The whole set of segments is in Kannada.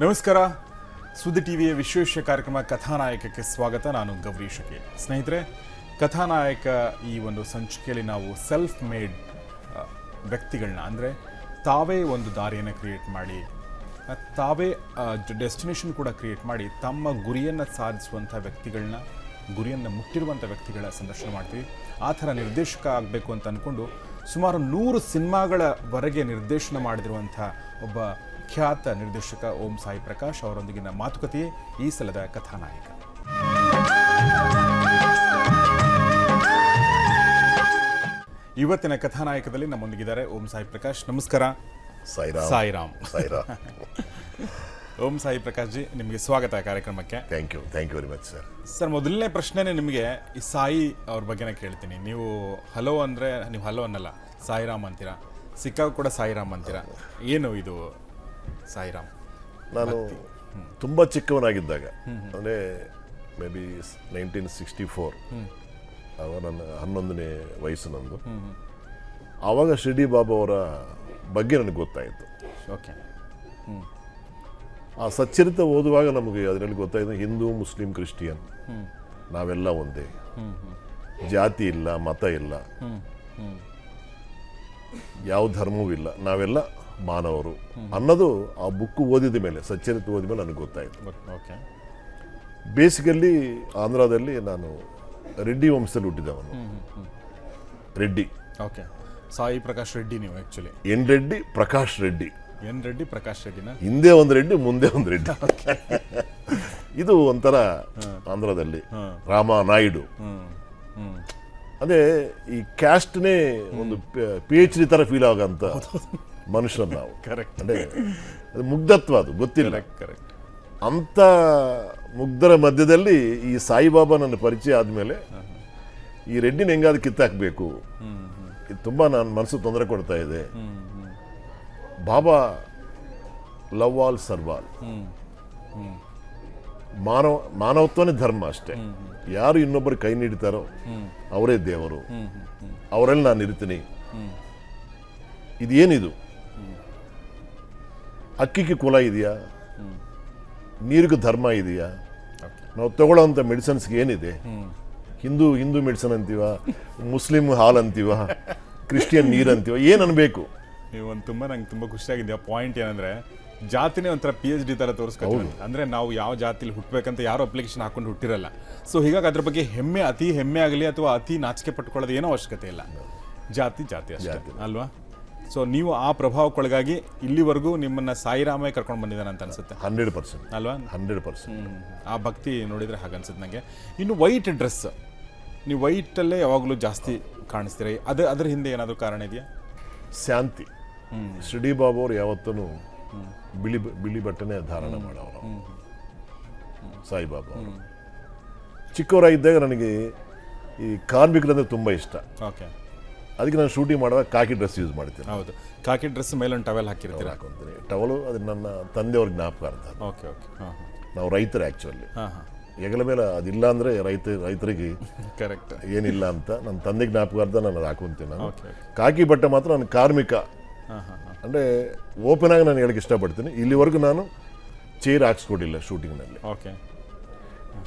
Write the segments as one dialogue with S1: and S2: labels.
S1: ನಮಸ್ಕಾರ. ಸುದ್ದಿ ಟಿವಿಯ ವಿಶೇಷ ಕಾರ್ಯಕ್ರಮ ಕಥಾನಾಯಕಕ್ಕೆ ಸ್ವಾಗತ. ನಾನು ಗೌರಿ ಶಕೇ ಸ್ನೇಹಿತರೆ, ಕಥಾನಾಯಕ ಈ ಒಂದು ಸಂಚಿಕೆಯಲ್ಲಿ ನಾವು ಸೆಲ್ಫ್ ಮೇಡ್ ವ್ಯಕ್ತಿಗಳನ್ನ ಅಂದರೆ ತಾವೇ ಒಂದು ದಾರಿಯನ್ನು ಕ್ರಿಯೇಟ್ ಮಾಡಿ ತಾವೇ ಡೆಸ್ಟಿನೇಷನ್ ಕೂಡ ಕ್ರಿಯೇಟ್ ಮಾಡಿ ತಮ್ಮ ಗುರಿಯನ್ನು ಸಾಧಿಸುವಂಥ ವ್ಯಕ್ತಿಗಳನ್ನ, ಗುರಿಯನ್ನು ಮುಟ್ಟಿರುವಂಥ ವ್ಯಕ್ತಿಗಳ ಸಂದರ್ಶನ ಮಾಡ್ತೀವಿ. ಆ ಥರ ನಿರ್ದೇಶಕ ಆಗಬೇಕು ಅಂತ ಅಂದ್ಕೊಂಡು ಸುಮಾರು ನೂರು ಸಿನಿಮಾಗಳವರೆಗೆ ನಿರ್ದೇಶನ ಮಾಡಿದಿರುವಂಥ ಒಬ್ಬ ಖ್ಯಾತ ನಿರ್ದೇಶಕ ಓಂ ಸಾಯಿ ಪ್ರಕಾಶ್ ಅವರೊಂದಿಗಿನ ಮಾತುಕತೆಯೇ ಈ ಸಲದ ಕಥಾನಾಯಕ. ಇವತ್ತಿನ ಕಥಾನಾಯಕದಲ್ಲಿ ನಮ್ಮೊಂದಿಗಿದ್ದಾರೆ ಓಂ ಸಾಯಿ ಪ್ರಕಾಶ್. ನಮಸ್ಕಾರ.
S2: ಸಾಯಿರಾಮ್.
S1: ಸಾಯಿರಾಮ್.
S2: ಸಾಯಿರಾಮ್.
S1: ಓಂ ಸಾಯಿ ಪ್ರಕಾಶ್ ಜಿ ನಿಮಗೆ ಸ್ವಾಗತ ಕಾರ್ಯಕ್ರಮಕ್ಕೆ.
S2: Thank you thank you very much sir
S1: sir ಮೊದಲನೇ ಪ್ರಶ್ನೆನೇ ನಿಮಗೆ ಈ ಸಾಯಿ ಅವ್ರ ಬಗ್ಗೆನೇ ಕೇಳ್ತೀನಿ. ನೀವು ಹಲೋ ಅಂದರೆ ನೀವು ಹಲೋ ಅನ್ನಲ್ಲ ಸಾಯಿರಾಮ್ ಅಂತೀರಾ? ಸಿಕ್ಕಾಗ ಕೂಡ ಸಾಯಿರಾಮ್ ಅಂತೀರಾ? ಏನು ಇದು? ಸಾಯಿರಾಮ್.
S2: ನಾನು ತುಂಬ ಚಿಕ್ಕವನಾಗಿದ್ದಾಗ ಅಂದರೆ maybe nineteen sixty four ಅವ ನನ್ನ ಹನ್ನೊಂದನೇ ವಯಸ್ಸು ನಂದು. ಆವಾಗ ಶಿರ್ಡಿ ಬಾಬಾ ಅವರ ಬಗ್ಗೆ ನನಗೆ ಗೊತ್ತಾಯಿತು.
S1: ಓಕೆ.
S2: ಆ ಸಚ್ಚರಿತ ಓದುವಾಗ ನಮಗೆ ಅದರಲ್ಲಿ ಗೊತ್ತಾಯಿತು ಹಿಂದೂ ಮುಸ್ಲಿಂ ಕ್ರಿಶ್ಚಿಯನ್. ನಾವೆಲ್ಲ ಒಂದೇ. ಜಾತಿ ಇಲ್ಲ ಮತ ಇಲ್ಲ. ಯಾವ ಧರ್ಮವೂ ಇಲ್ಲ. ನಾವೆಲ್ಲ ಮಾನವರು ಅನ್ನೋದು ಆ ಬುಕ್ ಓದಿದ ಮೇಲೆ ಸಚ್ಚರಿತ ಓದಿದ ಮೇಲೆ ನನಗೆ ಗೊತ್ತಾಯಿತು.
S1: ಓಕೆ.
S2: ಬೇಸಿಕಲ್ಲಿ ಆಂಧ್ರದಲ್ಲಿ ನಾನು ರೆಡ್ಡಿ ವಂಶದಲ್ಲಿ ಹುಟ್ಟಿದವನು ರೆಡ್ಡಿ.
S1: ಓಕೆ. ಸಾಯಿ ಪ್ರಕಾಶ್ ರೆಡ್ಡಿ ನೀವು actually
S2: N Reddy Prakash Reddy.
S1: N Reddy Prakash ರೆಡ್ಡಿನ?
S2: ಹಿಂದೆ ಒಂದು ರೆಡ್ಡಿ ಮುಂದೆ ಒಂದು ರೆಡ್ಡಿ. ಇದು ಒಂಥರ ಆಂಧ್ರದಲ್ಲಿ ರಾಮ ನಾಯ್ಡು. ಅದೇ ಈ ಕ್ಯಾಸ್ಟ್ನೇ ಒಂದು ಪಿ ಎಚ್ ಡಿ ತರ ಫೀಲ್ ಆಗಂತ. ಮನುಷ್ಯರು ನಾವು.
S1: ಕರೆಕ್ಟ್
S2: ಅಂದ್ರೆ ಅದು ಮುಗ್ಧತ್ವ ಅದು ಗೊತ್ತಿಲ್ಲ.
S1: ಕರೆಕ್ಟ್ ಅಂಥ
S2: ಅಂತ ಮುಗ್ಧರ ಮಧ್ಯದಲ್ಲಿ ಈ ಸಾಯಿಬಾಬಾ ನನ್ನ ಪರಿಚಯ ಆದಮೇಲೆ ಈ ರೆಡ್ಡಿನ ಹೆಂಗಾದ್ರು ಕಿತ್ತಾಕಬೇಕು. ಇದು ತುಂಬ ನನ್ನ ಮನಸ್ಸು ತೊಂದರೆ ಕೊಡ್ತಾ ಇದೆ. ಬಾಬಾ ಲವ್ ಆಲ್ ಸರ್ವಾಲ್ ಮಾನವ ಮಾನವತ್ವನೇ ಧರ್ಮ ಅಷ್ಟೇ. ಯಾರು ಇನ್ನೊಬ್ಬರು ಕೈ ನೀಡ್ತಾರೋ ಅವರೇ ದೇವರು. ಅವರಲ್ಲಿ ನಾನು ಇರ್ತೀನಿ. ಇದೇನಿದು? ಅಕ್ಕಿಗೆ ಕುಲ ಇದೆಯಾ? ನೀರಿಗೆ ಧರ್ಮ ಇದೆಯಾ? ನಾವು ತಗೊಳ್ಳೋಂಥ ಮೆಡಿಸನ್ಸ್ಗೆ ಏನಿದೆ? ಹಿಂದೂ ಹಿಂದೂ ಮೆಡಿಸನ್ ಅಂತೀವ? ಮುಸ್ಲಿಂ ಹಾಲ್ ಅಂತೀವ? ಕ್ರಿಶ್ಚಿಯನ್ ನೀರು ಅಂತೀವ? ಏನು ಅನ್ಬೇಕು?
S1: ನೀವು ಒಂದು ತುಂಬ ನಂಗೆ ತುಂಬ ಖುಷಿಯಾಗಿದೆಯಾ ಪಾಯಿಂಟ್ ಏನಂದ್ರೆ ಜಾತಿನೇ ಒಂಥರ ಪಿ ಎಚ್ ಡಿ ಥರ ತೋರಿಸ್ಕೊತೀವಿ ಅಂದ್ರೆ ನಾವು ಯಾವ ಜಾತಿಲಿ ಹುಟ್ಟಬೇಕಂತ ಯಾರು ಅಪ್ಲಿಕೇಶನ್ ಹಾಕೊಂಡು ಹುಟ್ಟಿರಲ್ಲ. ಸೊ ಹೀಗಾಗಿ ಅದ್ರ ಬಗ್ಗೆ ಹೆಮ್ಮೆ ಅತಿ ಹೆಮ್ಮೆ ಆಗಲಿ ಅಥವಾ ಅತಿ ನಾಚಿಕೆ ಪಟ್ಕೊಳ್ಳೋದು ಏನೋ ಅವಶ್ಯಕತೆ ಇಲ್ಲ. ಜಾತಿ ಜಾತಿ ಅಷ್ಟೇ. ಅಲ್ವಾ? ಸೊ ನೀವು ಆ ಪ್ರಭಾವಕ್ಕೊಳಗಾಗಿ ಇಲ್ಲಿವರೆಗೂ ನಿಮ್ಮನ್ನ ಸಾಯಿರಾಮೇ ಕರ್ಕೊಂಡು ಬಂದಿದ್ದಾನೆ ಅಂತ ಅನ್ಸುತ್ತೆ.
S2: ಹಂಡ್ರೆಡ್ ಪರ್ಸೆಂಟ್
S1: ಅಲ್ವಾ?
S2: Hundred percent.
S1: ಆ ಭಕ್ತಿ ನೋಡಿದ್ರೆ ಹಾಗನ್ಸುತ್ತೆ ನನಗೆ ಇನ್ನು ವೈಟ್ ಡ್ರೆಸ್ ನೀವು ವೈಟಲ್ಲೇ ಯಾವಾಗಲೂ ಜಾಸ್ತಿ ಕಾಣಿಸ್ತೀರ? ಅದು ಅದ್ರ ಹಿಂದೆ ಏನಾದರೂ ಕಾರಣ ಇದೆಯಾ?
S2: ಶಾಂತಿ. ಶಿಡಿ ಬಾಬು ಅವ್ರು ಯಾವತ್ತೂ ಬಿಳಿ ಬಿಳಿ ಬಟ್ಟೆನೇ ಧಾರಣ ಮಾಡೋರು. ಸಾಯಿಬಾಬು ಚಿಕ್ಕವರಾಗಿದ್ದಾಗ ನನಗೆ ಈ ಕಾರ್ಮಿಕರಂದ್ರೆ ತುಂಬ ಇಷ್ಟ.
S1: ಓಕೆ.
S2: ಅದಕ್ಕೆ ನಾನು ಶೂಟಿಂಗ್ ಮಾಡುವಾಗ ಕಾಕಿ ಡ್ರೆಸ್ ಯೂಸ್ ಮಾಡ್ತೀನಿ.
S1: ಹೌದು. ಕಾಕಿ ಡ್ರೆಸ್ ಮೇಲೊಂದು ಟವೆಲ್ ಹಾಕಿರ್ತೀರ?
S2: ಹಾಕೊಂತೀನಿ. ಟವಲು ಅದು ನನ್ನ ತಂದೆಯವ್ರ ಜ್ಞಾಪಕ ಅಂತ
S1: ಓಕೆ ಓಕೆ
S2: ನಾವು ರೈತರು ಆ್ಯಕ್ಚುಲಿ
S1: ಹಾಂ ಹಾಂ.
S2: ಹೆಗಲ ಮೇಲೆ ಅದಿಲ್ಲ ಅಂದರೆ ರೈತ ರೈತರಿಗೆ
S1: ಕರೆಕ್ಟ್
S2: ಏನಿಲ್ಲ ಅಂತ ನನ್ನ ತಂದೆ ಜ್ಞಾಪಕಾರ್ಥ ನಾನು ಅದು ಹಾಕೊಂತೀನಿ ನಾನು. ಕಾಕಿ ಬಟ್ಟೆ ಮಾತ್ರ ನಾನು ಕಾರ್ಮಿಕ.
S1: ಹಾಂ ಹಾಂ ಹಾಂ.
S2: ಅಂದರೆ ಓಪನ್ ಆಗಿ ನಾನು ಹೇಳಕ್ಕೆ ಇಷ್ಟಪಡ್ತೀನಿ. ಇಲ್ಲಿವರೆಗೂ ನಾನು ಚೇರ್ ಹಾಕ್ಸ್ಕೊಡಿಲ್ಲ ಶೂಟಿಂಗ್ನಲ್ಲಿ
S1: ಓಕೆ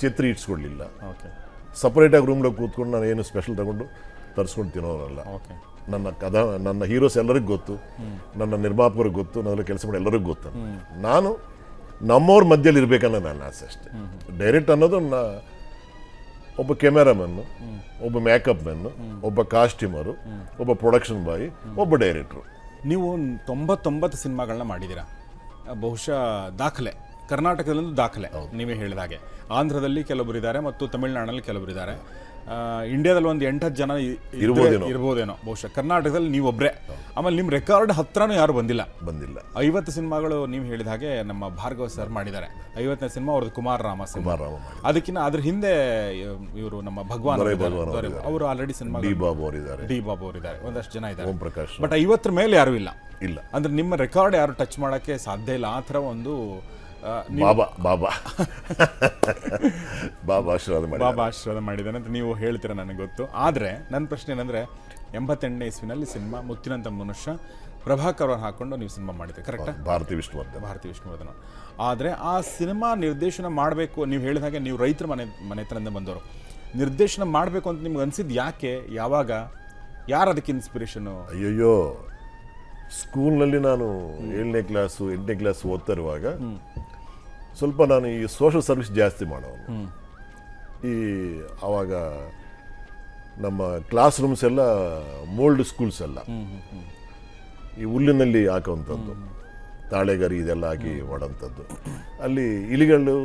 S2: ಛತ್ರಿ ಇಟ್ಸ್ಕೊಡ್ಲಿಲ್ಲ.
S1: ಓಕೆ
S2: ಸಪ್ರೇಟಾಗಿ ರೂಮ್ದಾಗ ಕೂತ್ಕೊಂಡು ನಾನು ಏನು ಸ್ಪೆಷಲ್ ತಗೊಂಡು ತರಿಸ್ಕೊಂಡು ತಿನ್ನೋರಲ್ಲ. ನನ್ನ ಕದಾ ನನ್ನ ಹೀರೋಸ್ ಎಲ್ಲರಿಗೂ ಗೊತ್ತು. ನನ್ನ ನಿರ್ಮಾಪಕರಿಗೆ ಗೊತ್ತು. ನನ್ನ ಕೆಲಸ ಮಾಡಿ ಎಲ್ಲರಿಗೂ ಗೊತ್ತು. ನಾನು ನಮ್ಮವ್ರ ಮಧ್ಯದಲ್ಲಿ ಇರಬೇಕನ್ನೋ ನನ್ನ ಆಸೆ ಅಷ್ಟೇ. ಡೈರೆಕ್ಟ್ ಅನ್ನೋದು ನಾ ಒಬ್ಬ ಕ್ಯಾಮೆರಾಮನ್ನು ಒಬ್ಬ ಮೇಕಪ್ ಮೆನ್ನು ಒಬ್ಬ ಕಾಸ್ಟ್ಯೂಮರು ಒಬ್ಬ ಪ್ರೊಡಕ್ಷನ್ ಬಾಯಿ ಒಬ್ಬ ಡೈರೆಕ್ಟ್ರು.
S1: ನೀವು ತೊಂಬತ್ತೊಂಬತ್ತು ಸಿನಿಮಾಗಳನ್ನ ಮಾಡಿದ್ದೀರಾ? ಬಹುಶಃ ದಾಖಲೆ. ಕರ್ನಾಟಕದಲ್ಲೂ ದಾಖಲೆ ನೀವೇ ಹೇಳಿದ ಹಾಗೆ. ಆಂಧ್ರದಲ್ಲಿ ಕೆಲವರು ಇದ್ದಾರೆ ಮತ್ತು ತಮಿಳುನಾಡಲ್ಲಿ ಕೆಲವರು ಇದ್ದಾರೆ. ಇಂಡಿಯಾದಲ್ಲಿ ಒಂದು ಎಂಟತ್ತು ಜನ
S2: ಇರ್ಬೋದೇನೋ.
S1: ಇರ್ಬೋದೇನೋ. ಬಹುಶಃ ಕರ್ನಾಟಕದಲ್ಲಿ ನೀವೊಬ್ಬರೇ ಆಮೇಲೆ ನಿಮ್ಮ ರೆಕಾರ್ಡ್ ಹತ್ರನೂ ಯಾರು ಬಂದಿಲ್ಲ.
S2: ಬಂದಿಲ್ಲ.
S1: ಐವತ್ತು ಸಿನಿಮಾಗಳು ನೀವು ಹೇಳಿದ ಹಾಗೆ ನಮ್ಮ ಭಾರ್ಗವ ಸರ್ ಮಾಡಿದ್ದಾರೆ. ಐವತ್ತನೇ ಸಿನಿಮಾ ಅವ್ರದ್ದು ಕುಮಾರ್ ರಾಮ ಸಿನಿಮಾ. ಅದಕ್ಕಿಂತ ಅದ್ರ ಹಿಂದೆ ಇವರು ನಮ್ಮ ಭಗವಾನ್ ಅವರು ಆಲ್ರೆಡಿ ಸಿನಿಮಾ
S2: ಡಿ ಬಾಬು ಅವರಿದ್ದಾರೆ.
S1: ಡಿ ಬಾಬು ಅವರಿದ್ದಾರೆ. ಒಂದಷ್ಟು ಜನ ಇದ್ದಾರೆ.
S2: ಪ್ರಕಾಶ್.
S1: ಬಟ್ ಐವತ್ತರ ಮೇಲೆ ಯಾರು ಇಲ್ಲ.
S2: ಇಲ್ಲ.
S1: ಅಂದ್ರೆ ನಿಮ್ಮ ರೆಕಾರ್ಡ್ ಯಾರು ಟಚ್ ಮಾಡೋಕ್ಕೆ ಸಾಧ್ಯ ಇಲ್ಲ. ಆ ಥರ ಒಂದು ನೀವು
S2: ಬಾಬಾ ಬಾಬಾ. ಬಾಬಾ ಆಶೀರ್ವಾದ ಮಾಡಿ
S1: ಬಾಬಾ ಆಶೀರ್ವಾದ ಮಾಡಿದ್ದಾನೆ ಅಂತ ನೀವು ಹೇಳ್ತೀರ ನನಗೆ ಗೊತ್ತು. ಆದರೆ ನನ್ನ ಪ್ರಶ್ನೆ ಏನಂದ್ರೆ ಎಂಬತ್ತೆಂಟನೇ ಇಸ್ವಿನಲ್ಲಿ ಸಿನಿಮಾ ಮುತ್ತಿನಂತ ಮನುಷ್ಯ ಪ್ರಭಾಕರ್ ಅವರು ಹಾಕೊಂಡು ನೀವು ಸಿನಿಮಾ ಮಾಡಿದ್ರಿ ಕರೆಕ್ಟ್
S2: ಭಾರತಿ ವಿಷ್ಣುವರ್ಧನ್.
S1: ಭಾರತಿ ವಿಷ್ಣುವರ್ಧನ್. ಆದರೆ ಆ ಸಿನಿಮಾ ನಿರ್ದೇಶನ ಮಾಡಬೇಕು ನೀವು ಹೇಳಿದ ಹಾಗೆ ನೀವು ರೈತರ ಮನೆ ಮನೆತನದಿಂದ ಬಂದವರು. ನಿರ್ದೇಶನ ಮಾಡಬೇಕು ಅಂತ ನಿಮ್ಗೆ ಅನ್ಸಿದ್ದು ಯಾಕೆ? ಯಾವಾಗ? ಯಾರು ಅದಕ್ಕೆ ಇನ್ಸ್ಪಿರೇಷನು
S2: ಅಯ್ಯಯ್ಯೋ ಸ್ಕೂಲ್ನಲ್ಲಿ ನಾನು ಏಳನೇ ಕ್ಲಾಸು ಎಂಟನೇ ಕ್ಲಾಸ್ ಓದ್ತಾ ಇರುವಾಗ ಸ್ವಲ್ಪ ನಾನು ಈ ಸೋಷಲ್ ಸರ್ವಿಸ್ ಜಾಸ್ತಿ ಮಾಡೋನು. ಈ ಆವಾಗ ನಮ್ಮ ಕ್ಲಾಸ್ ರೂಮ್ಸ್ ಎಲ್ಲ. ಮೋಲ್ಡ್ ಸ್ಕೂಲ್ಸ್ ಎಲ್ಲ ಈ ಹುಲ್ಲಿನಲ್ಲಿ ಹಾಕುವಂಥದ್ದು. ತಾಳೆಗರಿ ಇದೆಲ್ಲ ಹಾಕಿ ಮಾಡೋಂಥದ್ದು ಅಲ್ಲಿ ಇಲಿಗಳು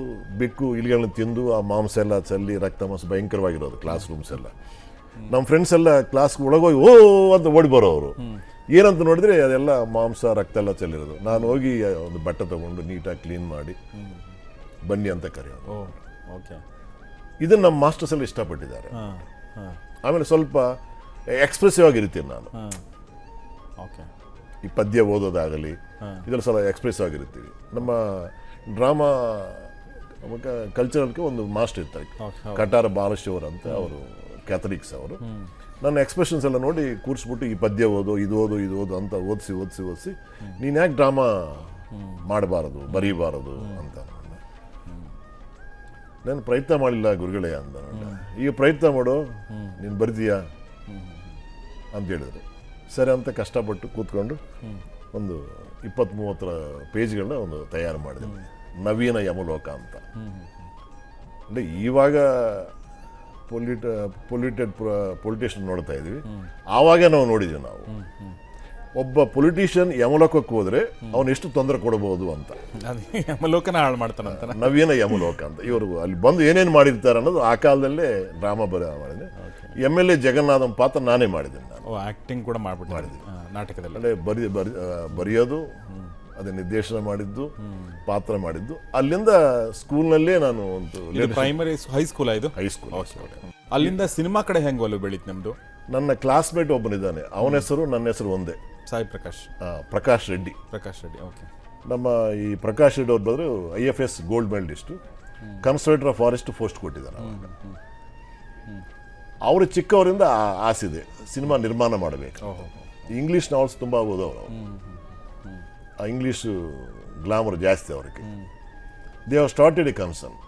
S2: ಬೆಕ್ಕು ಇಲಿಗಳನ್ನ ತಿಂದು ಆ ಮಾಂಸ ಎಲ್ಲ ಚಲ್ಲಿ ರಕ್ತ ಮಾಂಸ ಭಯಂಕರವಾಗಿರೋದು ಕ್ಲಾಸ್ ರೂಮ್ಸ್ ಎಲ್ಲ ನಮ್ಮ ಫ್ರೆಂಡ್ಸ್ ಎಲ್ಲ ಕ್ಲಾಸ್ ಒಳಗೋಗಿ ಓ ಅಂತ ಓಡಿ ಬರೋರು. ಏನಂತ ನೋಡಿದ್ರೆ ಅದೆಲ್ಲ ಮಾಂಸ ರಕ್ತ ಎಲ್ಲ ಚೆಲ್ಲಿರೋದು. ನಾನು ಹೋಗಿ ಒಂದು ಬಟ್ಟೆ ತಗೊಂಡು ನೀಟಾಗಿ ಕ್ಲೀನ್ ಮಾಡಿ ಬನ್ನಿ ಅಂತ ಕರೆಯೋದು.
S1: ಓಕೆ.
S2: ಇದನ್ನು ನಮ್ಮ ಮಾಸ್ಟರ್ಸ್ ಎಲ್ಲ ಇಷ್ಟಪಟ್ಟಿದ್ದಾರೆ. ಆಮೇಲೆ ಸ್ವಲ್ಪ ಎಕ್ಸ್ಪ್ರೆಸಿವ್ ಆಗಿರ್ತೀನಿ ನಾನು.
S1: ಓಕೆ.
S2: ಈ ಪದ್ಯ ಓದೋದಾಗಲಿ ಇದರಲ್ಲಿ ಸ್ವಲ್ಪ ಎಕ್ಸ್ಪ್ರೆಸಿವ್ ಆಗಿರ್ತೀವಿ ನಮ್ಮ ಡ್ರಾಮಾ ಕಲ್ಚರಲ್ಗೆ ಒಂದು ಮಾಸ್ಟರ್ ಇರ್ತಾರೆ. ಕಟಾರ ಬಾಲಶಿವರ್ ಅಂತ ಅವರು ಕ್ಯಾಥಲಿಕ್ಸ್ ಅವರು. ನನ್ನ ಎಕ್ಸ್ಪ್ರೆಷನ್ಸ್ ಎಲ್ಲ ನೋಡಿ ಕೂರಿಸ್ಬಿಟ್ಟು ಈ ಪದ್ಯ ಓದು, ಇದು ಓದು ಇದು ಓದು ಅಂತ ಓದಿಸಿ ಓದಿಸಿ ಓದಿಸಿ, ನೀನು ಯಾಕೆ ಡ್ರಾಮಾ ಮಾಡಬಾರದು, ಬರೀಬಾರದು ಅಂತ. ನಾನು ಪ್ರಯತ್ನ ಮಾಡಿಲ್ಲ ಗುರುಗಳೇ ಅಂತ ಈಗ ಪ್ರಯತ್ನ ಮಾಡು, ನೀನು ಬರ್ತೀಯಾ ಅಂತ ಹೇಳಿದರು. ಸರಿ ಅಂತ ಕಷ್ಟಪಟ್ಟು ಕೂತ್ಕೊಂಡು ಒಂದು ಇಪ್ಪತ್ತ್ ಮೂವತ್ತರ ಪೇಜ್ಗಳನ್ನ ಒಂದು ತಯಾರು ಮಾಡಿದೆ. ನವೀನ ಯಮಲೋಕ ಅಂತ. ಅಂದರೆ ಇವಾಗ ಪೊಲ್ಯೂಟ ಪೊಲ್ಯೂಟೆಡ್ ಪೊಲಿಟಿಷಿಯನ್ ನೋಡ್ತಾ ಇದ್ವಿ. ಆವಾಗ ನಾವು ನೋಡಿದ್ವಿ ನಾವು. ಒಬ್ಬ ಪೊಲಿಟಿಷಿಯನ್ ಯಮಲೋಕಕ್ಕೆ ಹೋದ್ರೆ ಅವನು ಎಷ್ಟು ತೊಂದರೆ ಕೊಡಬಹುದು ಅಂತ.
S1: ಯಮಲೋಕನ ಹಾಳು ಅಂತ
S2: ನವೀನ ಯಮಲೋಕ ಅಂತ. ಇವರು ಅಲ್ಲಿ ಬಂದು ಏನೇನು ಮಾಡಿರ್ತಾರೆ ಅನ್ನೋದು ಆ ಕಾಲದಲ್ಲೇ ಡ್ರಾಮಾ ಬರ ಮಾಡಿದೆ. ಎಂ ಎಲ್ ಎ ಜಗನ್ನಾಥನ್ ಪಾತ್ರ ನಾನೇ ಮಾಡಿದ್ದೇನೆ ನಾನು.
S1: ಓ ಆ್ಯಕ್ಟಿಂಗ್ ಕೂಡ ಮಾಡ್ಬಿಟ್ಟು ನಾಟಕದಲ್ಲಿ.
S2: ಅಂದರೆ ಬರಿ ಬರಿ ಬರೆಯೋದು ಅದೇ ನಿರ್ದೇಶನ ಮಾಡಿದ್ದು ಪಾತ್ರ ಮಾಡಿದ್ದು. ಅಲ್ಲಿಂದ ಸ್ಕೂಲ್ನಲ್ಲೇ ನಾನು ಒಂದು
S1: ಪ್ರೈಮರಿ ಹೈಸ್ಕೂಲ್ ಇದು?
S2: ಹೈಸ್ಕೂಲ್
S1: ಅಲ್ಲಿಂದ ಸಿನಿಮಾ ಕಡೆ ಹೆಂಗ್ ಒಲವು ಬೆಳೀತು ನಮ್ದು?
S2: ನನ್ನ ಕ್ಲಾಸ್ಮೇಟ್ ಒಬ್ಬನಿದ್ದಾನೆ. ಅವನ ಹೆಸರು ನನ್ನ ಹೆಸರು ಒಂದೇ.
S1: ಸಾಯಿ ಪ್ರಕಾಶ್.
S2: ಪ್ರಕಾಶ್ ರೆಡ್ಡಿ.
S1: ಪ್ರಕಾಶ್ ರೆಡ್ಡಿ ಓಕೆ
S2: ನಮ್ಮ ಈ ಪ್ರಕಾಶ್ ರೆಡ್ಡಿ ಅವ್ರು ಬಂದ್ರೆ I F S gold medallist conservator of forest post ಕೊಟ್ಟಿದ್ದಾರೆ ಅವರು ಚಿಕ್ಕವರಿಂದ ಆಸೆ ಇದೆ. ಸಿನಿಮಾ ನಿರ್ಮಾಣ ಮಾಡಬೇಕು. ಇಂಗ್ಲಿಷ್ ನಾವೆಲ್ಸ್ ತುಂಬ ಓದೋರು ಇಂಗ್ಲೀಷು ಗ್ಲಾಮರ್ ಜಾಸ್ತಿ ಅವ್ರಿಗೆ. They have started a concern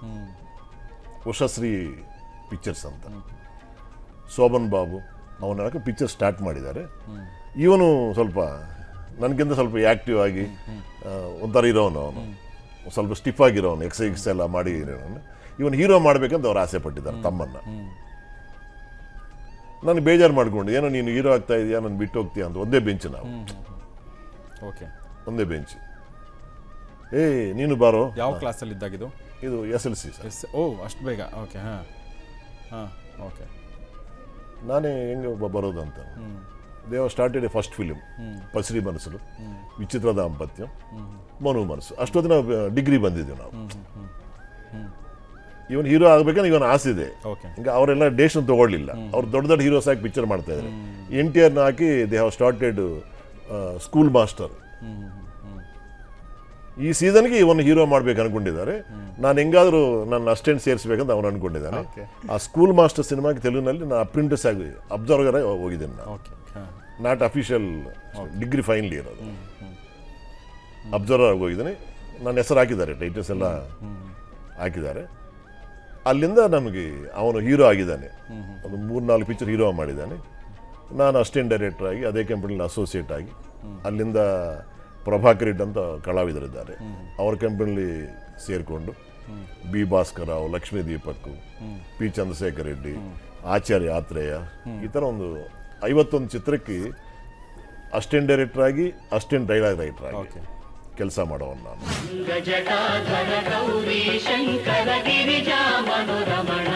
S2: Ushashree pictures ಅಂತ. ಶೋಭನ್ ಬಾಬು, ಅವನ ಪಿಕ್ಚರ್ ಸ್ಟಾರ್ಟ್ ಮಾಡಿದ್ದಾರೆ. ಇವನು ಸ್ವಲ್ಪ, ನನಗಿಂತ ಸ್ವಲ್ಪ ಆ್ಯಕ್ಟಿವ್ ಆಗಿ ಒಂಥರ ಇರೋನು ಅವನು. ಸ್ವಲ್ಪ ಸ್ಟಿಫ್ ಆಗಿರೋನು ಎಕ್ಸೈಸ್ ಎಲ್ಲ ಮಾಡಿ ಇರೋನು. ಇವನು ಹೀರೋ ಮಾಡಬೇಕಂತ ಅವ್ರು ಆಸೆ ಪಟ್ಟಿದ್ದಾರೆ ತಮ್ಮನ್ನು. ನಾನು ಬೇಜಾರು ಮಾಡಿಕೊಂಡು, ಏನೋ ನೀನು ಹೀರೋ ಆಗ್ತಾ ಇದೆಯಾ, ನಾನು ಬಿಟ್ಟು ಹೋಗ್ತೀಯ ಅಂತ ಒಂದೇ ಬೆಂಚ್ ನಾವು.
S1: ಓಕೆ
S2: ಒಂದೇ ಬೆಂಚ್ ಏ ನೀನು ಬಾರೋ.
S1: ಯಾವ ಕ್ಲಾಸಲ್ಲಿ ಇದ್ದಾಗಿದ್ದು?
S2: ಇದು S L C sir
S1: S O ಅಷ್ಟು ಬೇಗ. ಓಕೆ ಹಾಂ. ಹಾಂ ಓಕೆ
S2: ನಾನೇ ಹೆಂಗೆ ಒಬ್ಬ ಬರೋದು ಅಂತ. ದೇವ ಸ್ಟಾರ್ಟೆಡ್ ಎ ಫಸ್ಟ್ ಫಿಲಿಮ್ ಪಸರಿ ಮನಸ್ಸು. ವಿಚಿತ್ರ ದಾಂಪತ್ಯ. ಮನು ಮನಸ್ಸು. ಅಷ್ಟೊತ್ತಿನ ಡಿಗ್ರಿ ಬಂದಿದ್ದೀವಿ ನಾವು. ಇವನು ಹೀರೋ ಆಗ್ಬೇಕಂದ್ರೆ ಇವನ್ ಆಸೆ ಇದೆ.
S1: ಓಕೆ
S2: ಈಗ ಅವರೆಲ್ಲ ಡೇಶನ್ ತಗೊಳ್ಳಿಲ್ಲ. ಅವ್ರು ದೊಡ್ಡ ದೊಡ್ಡ ಹೀರೋಸ್ ಆಗಿ ಪಿಕ್ಚರ್ ಮಾಡ್ತಾ ಇದ್ದಾರೆ ಎನ್ ಟಿ ಆರ್ನ ಹಾಕಿ they have started school master ಈ ಸೀಸನ್ಗೆ ಇವನ್ ಹೀರೋ ಮಾಡ್ಬೇಕು ಅನ್ಕೊಂಡಿದ್ದಾರೆ. ನಾನು ಹೆಂಗಾದರೂ ನನ್ನ ಅಸ್ಟೆಂಟ್ ಸೇರಿಸ್ಬೇಕಂತ ಅವನು ಅನ್ಕೊಂಡಿದ್ದಾನೆ. ಆ ಸ್ಕೂಲ್ ಮಾಸ್ಟರ್ ಸಿನಿಮಾಗೆ ತೆಲುಗಿನಲ್ಲಿ ನಾನು ಅಪ್ರಿಂಟಸ್ ಆಗಿ ಅಬ್ಸರ್ವರ್ ಹೋಗಿದ್ದೇನೆ ನಾನು. ನಾಟ್ ಅಫಿಷಿಯಲ್ ಡಿಗ್ರಿ ಫೈನಲ್ ಇರೋದು. ಅಬ್ಸರ್ವರ್ ಆಗಿ ಹೋಗಿದ್ದೀನಿ. ನನ್ನ ಹೆಸರು ಹಾಕಿದ್ದಾರೆ ಟೈಟಲ್ಸ್ ಎಲ್ಲ ಹಾಕಿದ್ದಾರೆ. ಅಲ್ಲಿಂದ ನಮಗೆ ಅವನು ಹೀರೋ ಆಗಿದ್ದಾನೆ. ಒಂದು ಮೂರು ನಾಲ್ಕು ಪಿಕ್ಚರ್ ಹೀರೋ ಮಾಡಿದ್ದಾನೆ. ನಾನು ಅಸ್ಟೆಂಟ್ ಡೈರೆಕ್ಟರ್ ಆಗಿ ಅದೇ ಕಂಪನಿಲಿ ಅಸೋಸಿಯೇಟ್ ಆಗಿ. ಅಲ್ಲಿಂದ ಪ್ರಭಾಕರ್ ರೆಡ್ಡಿ ಅಂತ ಕಲಾವಿದರಿದ್ದಾರೆ. ಅವ್ರ ಕಂಪನಿಲಿ ಸೇರಿಕೊಂಡು ಬಿ ಭಾಸ್ಕರ್ ರಾವ್ ಲಕ್ಷ್ಮೀ ದೀಪಕ್ ಪಿ ಚಂದ್ರಶೇಖರ್ ರೆಡ್ಡಿ ಆಚಾರ್ಯ ಆತ್ರೇಯ ಈ ಥರ ಒಂದು ಐವತ್ತೊಂದು ಚಿತ್ರಕ್ಕೆ ಅಸಿಸ್ಟೆಂಟ್ ಡೈರೆಕ್ಟರ್ ಆಗಿ ಅಸಿಸ್ಟೆಂಟ್ ಡೈಲಾಗ್ ರೈಟರ್ ಆಗಿ ಕೆಲಸ ಮಾಡೋನು ನಾನು.
S3: ಗಜಟಾಧರ ಗೌರಿ ಶಂಕರ ಗಿರಿಜಾ ಮನೋರಮಣ.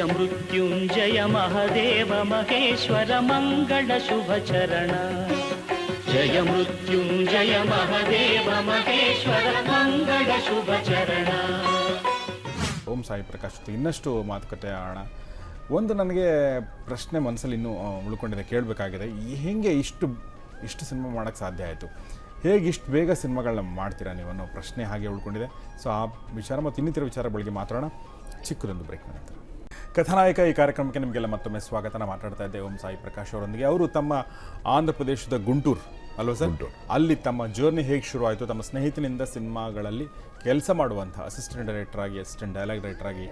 S3: ಜಯ ಮೃತ್ಯುಂಜಯ ಮಹದೇವ ಮಹೇಶ್ವರ ಮಂಗಳ ಶುಭ ಚರಣ ಜಯ ಮೃತ್ಯುಂಜಯ ಮಹದೇವ ಮಹೇಶ್ವರ ಮಂಗಳ ಶುಭ ಚರಣ
S1: ಓಂ ಸಾಯಿ ಪ್ರಕಾಶ್ ಇನ್ನಷ್ಟು ಮಾತುಕತೆ ಆಡೋಣ. ಒಂದು ನನಗೆ ಪ್ರಶ್ನೆ ಮನಸ್ಸಲ್ಲಿ ಇನ್ನೂ ಉಳ್ಕೊಂಡಿದೆ, ಕೇಳಬೇಕಾಗಿದೆ. ಹೇಗೆ ಇಷ್ಟು ಇಷ್ಟು ಸಿನಿಮಾ ಮಾಡೋಕ್ಕೆ ಸಾಧ್ಯ ಆಯಿತು? ಹೇಗೆ ಇಷ್ಟು ಬೇಗ ಸಿನಿಮಾಗಳನ್ನ ಮಾಡ್ತೀರಾ ನೀವು ಅನ್ನೋ ಪ್ರಶ್ನೆ ಹಾಗೆ ಉಳ್ಕೊಂಡಿದೆ. ಸೊ, ಆ ವಿಚಾರ ಮತ್ತು ಇನ್ನಿತರ ವಿಚಾರ ಬೆಳಗ್ಗೆ ಮಾತಾಡೋಣ. ಚಿಕ್ಕದೊಂದು ಬ್ರೇಕ್ ನಂತರ. ಕಥಾನಾಯಕ ಈ ಕಾರ್ಯಕ್ರಮಕ್ಕೆ ನಿಮಗೆಲ್ಲ ಮತ್ತೊಮ್ಮೆ ಸ್ವಾಗತ ನಾನು ಮಾತಾಡ್ತಾ ಇದ್ದೆ. ಓಂ ಸಾಯಿ ಪ್ರಕಾಶ್ ಅವರೊಂದಿಗೆ. ಅವರು ತಮ್ಮ ಆಂಧ್ರ ಪ್ರದೇಶದ ಗುಂಟೂರು ಅಲ್ವಾ ಸರ್? ಅಲ್ಲಿ ತಮ್ಮ ಜರ್ನಿ ಹೇಗೆ ಶುರು ಆಯಿತು ತಮ್ಮ ಸ್ನೇಹಿತನಿಂದ ಸಿನಿಮಾಗಳಲ್ಲಿ ಕೆಲಸ ಮಾಡುವಂಥ ಅಸಿಸ್ಟೆಂಟ್ ಡೈರೆಕ್ಟರ್ ಆಗಿ ಅಸಿಸ್ಟೆಂಟ್ ಡೈಲಾಗ್ ಡೈರೆಕ್ಟರ್ ಆಗಿ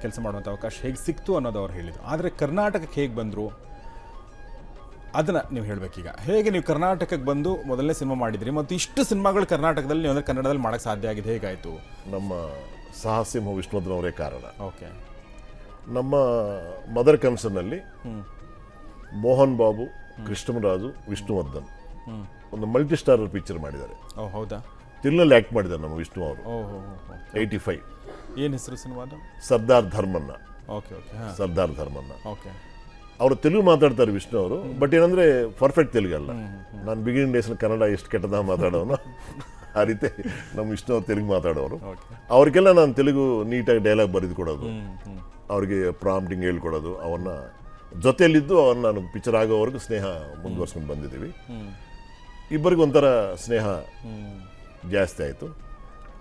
S1: ಕೆಲಸ ಮಾಡುವಂಥ ಅವಕಾಶ ಹೇಗೆ ಸಿಕ್ತು ಅನ್ನೋದು ಅವ್ರು ಹೇಳಿದರು. ಆದರೆ ಕರ್ನಾಟಕಕ್ಕೆ ಹೇಗೆ ಬಂದರು? ಅದನ್ನು ನೀವು ಹೇಳಬೇಕೀಗ. ಹೇಗೆ ನೀವು ಕರ್ನಾಟಕಕ್ಕೆ ಬಂದು ಮೊದಲನೇ ಸಿನಿಮಾ ಮಾಡಿದ್ರಿ? ಮತ್ತು ಇಷ್ಟು ಸಿನಿಮಾಗಳು ಕರ್ನಾಟಕದಲ್ಲಿ ನೀವು ಅಂದರೆ ಕನ್ನಡದಲ್ಲಿ ಮಾಡೋಕ್ಕೆ ಸಾಧ್ಯ ಆಗಿದೆ ಹೇಗಾಯಿತು?
S2: ನಮ್ಮ ಸಾಹಸಿಂಹ ವಿಷ್ಣುವರ್ಧನ್ ಕಾರಣ.
S1: ಓಕೆ.
S2: ನಮ್ಮ ಮದರ್ ಕನ್ಸರ್ನಲ್ಲಿ ಮೋಹನ್ ಬಾಬು ಕೃಷ್ಣರಾಜು ವಿಷ್ಣುವರ್ಧನ್. ಒಂದು ಮಲ್ಟಿ ಸ್ಟಾರ್ ಪಿಕ್ಚರ್ ಮಾಡಿದ್ದಾರೆ
S1: ಹೌದಾ?
S2: ತಿಲ್ನಲ್ಲಿ ಆ್ಯಕ್ಟ್ ಮಾಡಿದ್ದಾರೆ ನಮ್ಮ ವಿಷ್ಣು ಅವರು. ಏಯ್ಟಿ ಫೈವ್
S1: ಏನು ಹೆಸರು ಸಿನಿಮಾದ
S2: Sardar Dharmanna.
S1: Okay okay
S2: Sardar Dharmanna.
S1: Okay.
S2: ಅವರು ತೆಲುಗು ಮಾತಾಡ್ತಾರೆ ವಿಷ್ಣು ಅವರು ಬಟ್ ಏನಂದ್ರೆ ಪರ್ಫೆಕ್ಟ್ ತೆಲುಗಲ್ಲ ನಾನು ಬಿಗಿನಿಂಗ್ ಡೇಸ್ ಕನ್ನಡ ಎಷ್ಟು ಕೆಟ್ಟದ ಮಾತಾಡೋನು ಆ ರೀತಿ ನಮ್ಮ ವಿಷ್ಣು ಅವರು ತೆಲುಗು ಮಾತಾಡೋರು. ಅವ್ರಿಗೆಲ್ಲ ನಾನು ತೆಲುಗು ನೀಟಾಗಿ ಡೈಲಾಗ್ ಬರೆದು ಕೊಡೋದು. ಅವ್ರಿಗೆ ಪ್ರಾಂಪ್ಟಿಂಗ್ ಹೇಳ್ಕೊಡೋದು ಅವನ್ನ ಜೊತೆಯಲ್ಲಿದ್ದು ಅವ್ರನ್ನ ನಾನು ಪಿಕ್ಚರ್ ಆಗೋವರೆಗೂ ಸ್ನೇಹ ಮುಂದುವರ್ಸ್ಕೊಂಡು ಬಂದಿದ್ದೀವಿ. ಇಬ್ಬರಿಗೂ ಒಂಥರ ಸ್ನೇಹ ಜಾಸ್ತಿ ಆಯಿತು.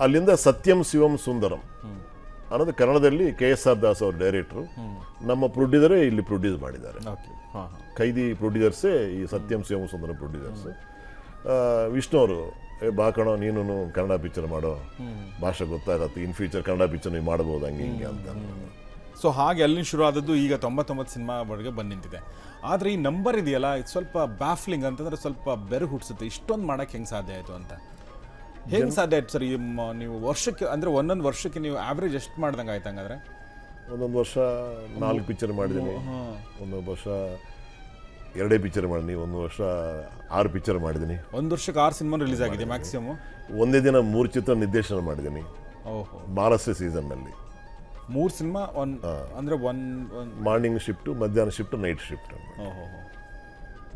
S2: ಅಲ್ಲಿಂದ ಸತ್ಯಂ ಶಿವಂ ಸುಂದರಂ ಅನ್ನೋದು ಕನ್ನಡದಲ್ಲಿ ಕೆ ಎಸ್ ಆರ್ ದಾಸ್ ಅವ್ರ ಡೈರೆಕ್ಟ್ರು ನಮ್ಮ ಪ್ರೊಡ್ಯೂಸರೇ ಇಲ್ಲಿ ಪ್ರೊಡ್ಯೂಸ್ ಮಾಡಿದ್ದಾರೆ. ಖೈದಿ ಪ್ರೊಡ್ಯೂಸರ್ಸೇ ಈ ಸತ್ಯಂ ಶಿವಂ ಸುಂದರಂ ಪ್ರೊಡ್ಯೂಸರ್ಸ್. ವಿಷ್ಣು ಅವರು ಏ ಬಾ ಕಣೋ ನೀನು ಕನ್ನಡ ಪಿಕ್ಚರ್ ಮಾಡೋ. ಭಾಷೆ ಗೊತ್ತಾಗತ್ತೆ. ಇನ್ ಫ್ಯೂಚರ್ ಕನ್ನಡ ಪಿಕ್ಚರ್ ನೀವು ಮಾಡ್ಬೋದು ಹಂಗೆ ಹಿಂಗೆ ಅಂತ.
S1: ಸೊ ಹಾಗೆ ಅಲ್ಲಿ ಶುರು ಆದದ್ದು ಈಗ ತೊಂಬತ್ತೊಂಬತ್ತು ಸಿನಿಮಾವರೆಗೆ ಬಂದು ನಿಂತಿದೆ ಆದರೆ ಈ ನಂಬರ್ ಇದೆಯಲ್ಲ ಇದು ಸ್ವಲ್ಪ ಬ್ಯಾಫ್ಲಿಂಗ್ ಅಂತಂದ್ರೆ ಸ್ವಲ್ಪ ಬೆರು ಹುಟ್ಟಿಸುತ್ತೆ. ಇಷ್ಟೊಂದು ಮಾಡೋಕ್ಕೆ ಹೆಂಗೆ ಸಾಧ್ಯ ಆಯಿತು ಅಂತ? ಹೆಂಗೆ ಸಾಧ್ಯ ಆಯ್ತು ಸರ್ ಈ ನೀವು ವರ್ಷಕ್ಕೆ ಅಂದರೆ ಒಂದೊಂದು ವರ್ಷಕ್ಕೆ ನೀವು ಆ್ಯಾವ್ರೇಜ್ ಎಷ್ಟು ಮಾಡ್ದಂಗೆ ಆಯ್ತು ಹಂಗಾದ್ರೆ?
S2: ಒಂದೊಂದು ವರ್ಷ ನಾಲ್ಕು ಪಿಕ್ಚರ್ ಮಾಡಿದ್ದೀನಿ. ಒಂದೊಂದು ವರ್ಷ ಎರಡೇ ಪಿಕ್ಚರ್ ಮಾಡಿದ್ದೀನಿ ಒಂದು ವರ್ಷ ಆರು ಪಿಕ್ಚರ್ ಮಾಡಿದ್ದೀನಿ.
S1: ಒಂದು ವರ್ಷಕ್ಕೆ ಆರು ಸಿನಿಮಾ ರಿಲೀಸ್ ಆಗಿದೆ ಮ್ಯಾಕ್ಸಿಮಮ್
S2: ಒಂದೇ ದಿನ ಮೂರು ಚಿತ್ರ ನಿರ್ದೇಶನ ಮಾಡಿದ್ದೀನಿ.
S1: ಓಹೋ.
S2: ಮಾಲಸ್ಯ ಸೀಸನ್ನಲ್ಲಿ
S1: ಮೂರು ಸಿನಿಮಾ ಒನ್ ಅಂದರೆ ಒನ್
S2: ಮಾರ್ನಿಂಗ್ ಶಿಫ್ಟು ಮಧ್ಯಾಹ್ನ ಶಿಫ್ಟ್ ನೈಟ್ ಶಿಫ್ಟ್
S1: ಓಹೋ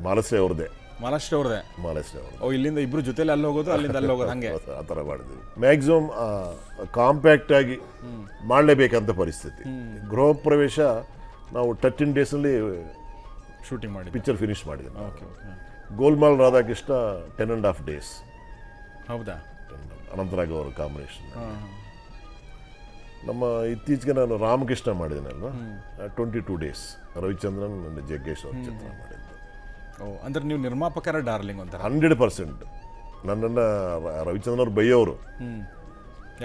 S2: ಮಾಲಸ್ಯ ಅವ್ರದ್ದೇ.
S1: ಮಹಾರಾಷ್ಟ್ರ ಅವ್ರದೇ
S2: ಮಾಲಸ್ಯ ಅವ್ರದ್ದು.
S1: ಓ ಇಲ್ಲಿಂದ ಇಬ್ರು ಜೊತೆಲಿ ಅಲ್ಲಿ ಹೋಗೋದು ಅಲ್ಲಿಂದ ಅಲ್ಲಿ ಹೋಗೋದು ಹಂಗೆ?
S2: ಆ ಥರ ಮಾಡಿದ್ವಿ ಮ್ಯಾಕ್ಸಿಮಮ್ ಕಾಂಪ್ಯಾಕ್ಟ್ ಆಗಿ ಮಾಡಲೇಬೇಕಂತ ಪರಿಸ್ಥಿತಿ. ಗೃಹ ಪ್ರವೇಶ ನಾವು ಟರ್ಟಿನ್ ಡೇಸಲ್ಲಿ
S1: ಶೂಟಿಂಗ್ ಮಾಡಿ
S2: ಪಿಕ್ಚರ್ ಫಿನಿಶ್ ಮಾಡಿದ್ವಿ
S1: okay okay
S2: Golmaal Radhakrishna ten and half days
S1: ಹೌದಾ?
S2: ಅನಂತರಾಗ್ ಅವರ ಕಾಂಬಿನೇಷನ್ ನಮ್ಮ ಇತ್ತೀಚೆಗೆ ನಾನು ರಾಮಕೃಷ್ಣ ಮಾಡಿದ್ದೀನಲ್ವ ಟ್ವೆಂಟಿ ಟೂ ಡೇಸ್ ರವಿಚಂದ್ರನ್ ನನ್ನ ಜಗ್ಗೇಶ್ ಅವ್ರ ಚಿತ್ರ ಮಾಡಿದ್ದು.
S1: ಓ ಅಂದ್ರೆ ನೀವು ನಿರ್ಮಾಪಕರ ಡಾರ್ಲಿಂಗ್ ಅಂತ
S2: ಹಂಡ್ರೆಡ್ ಪರ್ಸೆಂಟ್. ನನ್ನನ್ನು ರವಿಚಂದ್ರನ್ ಅವ್ರು ಬೈಯೋರು.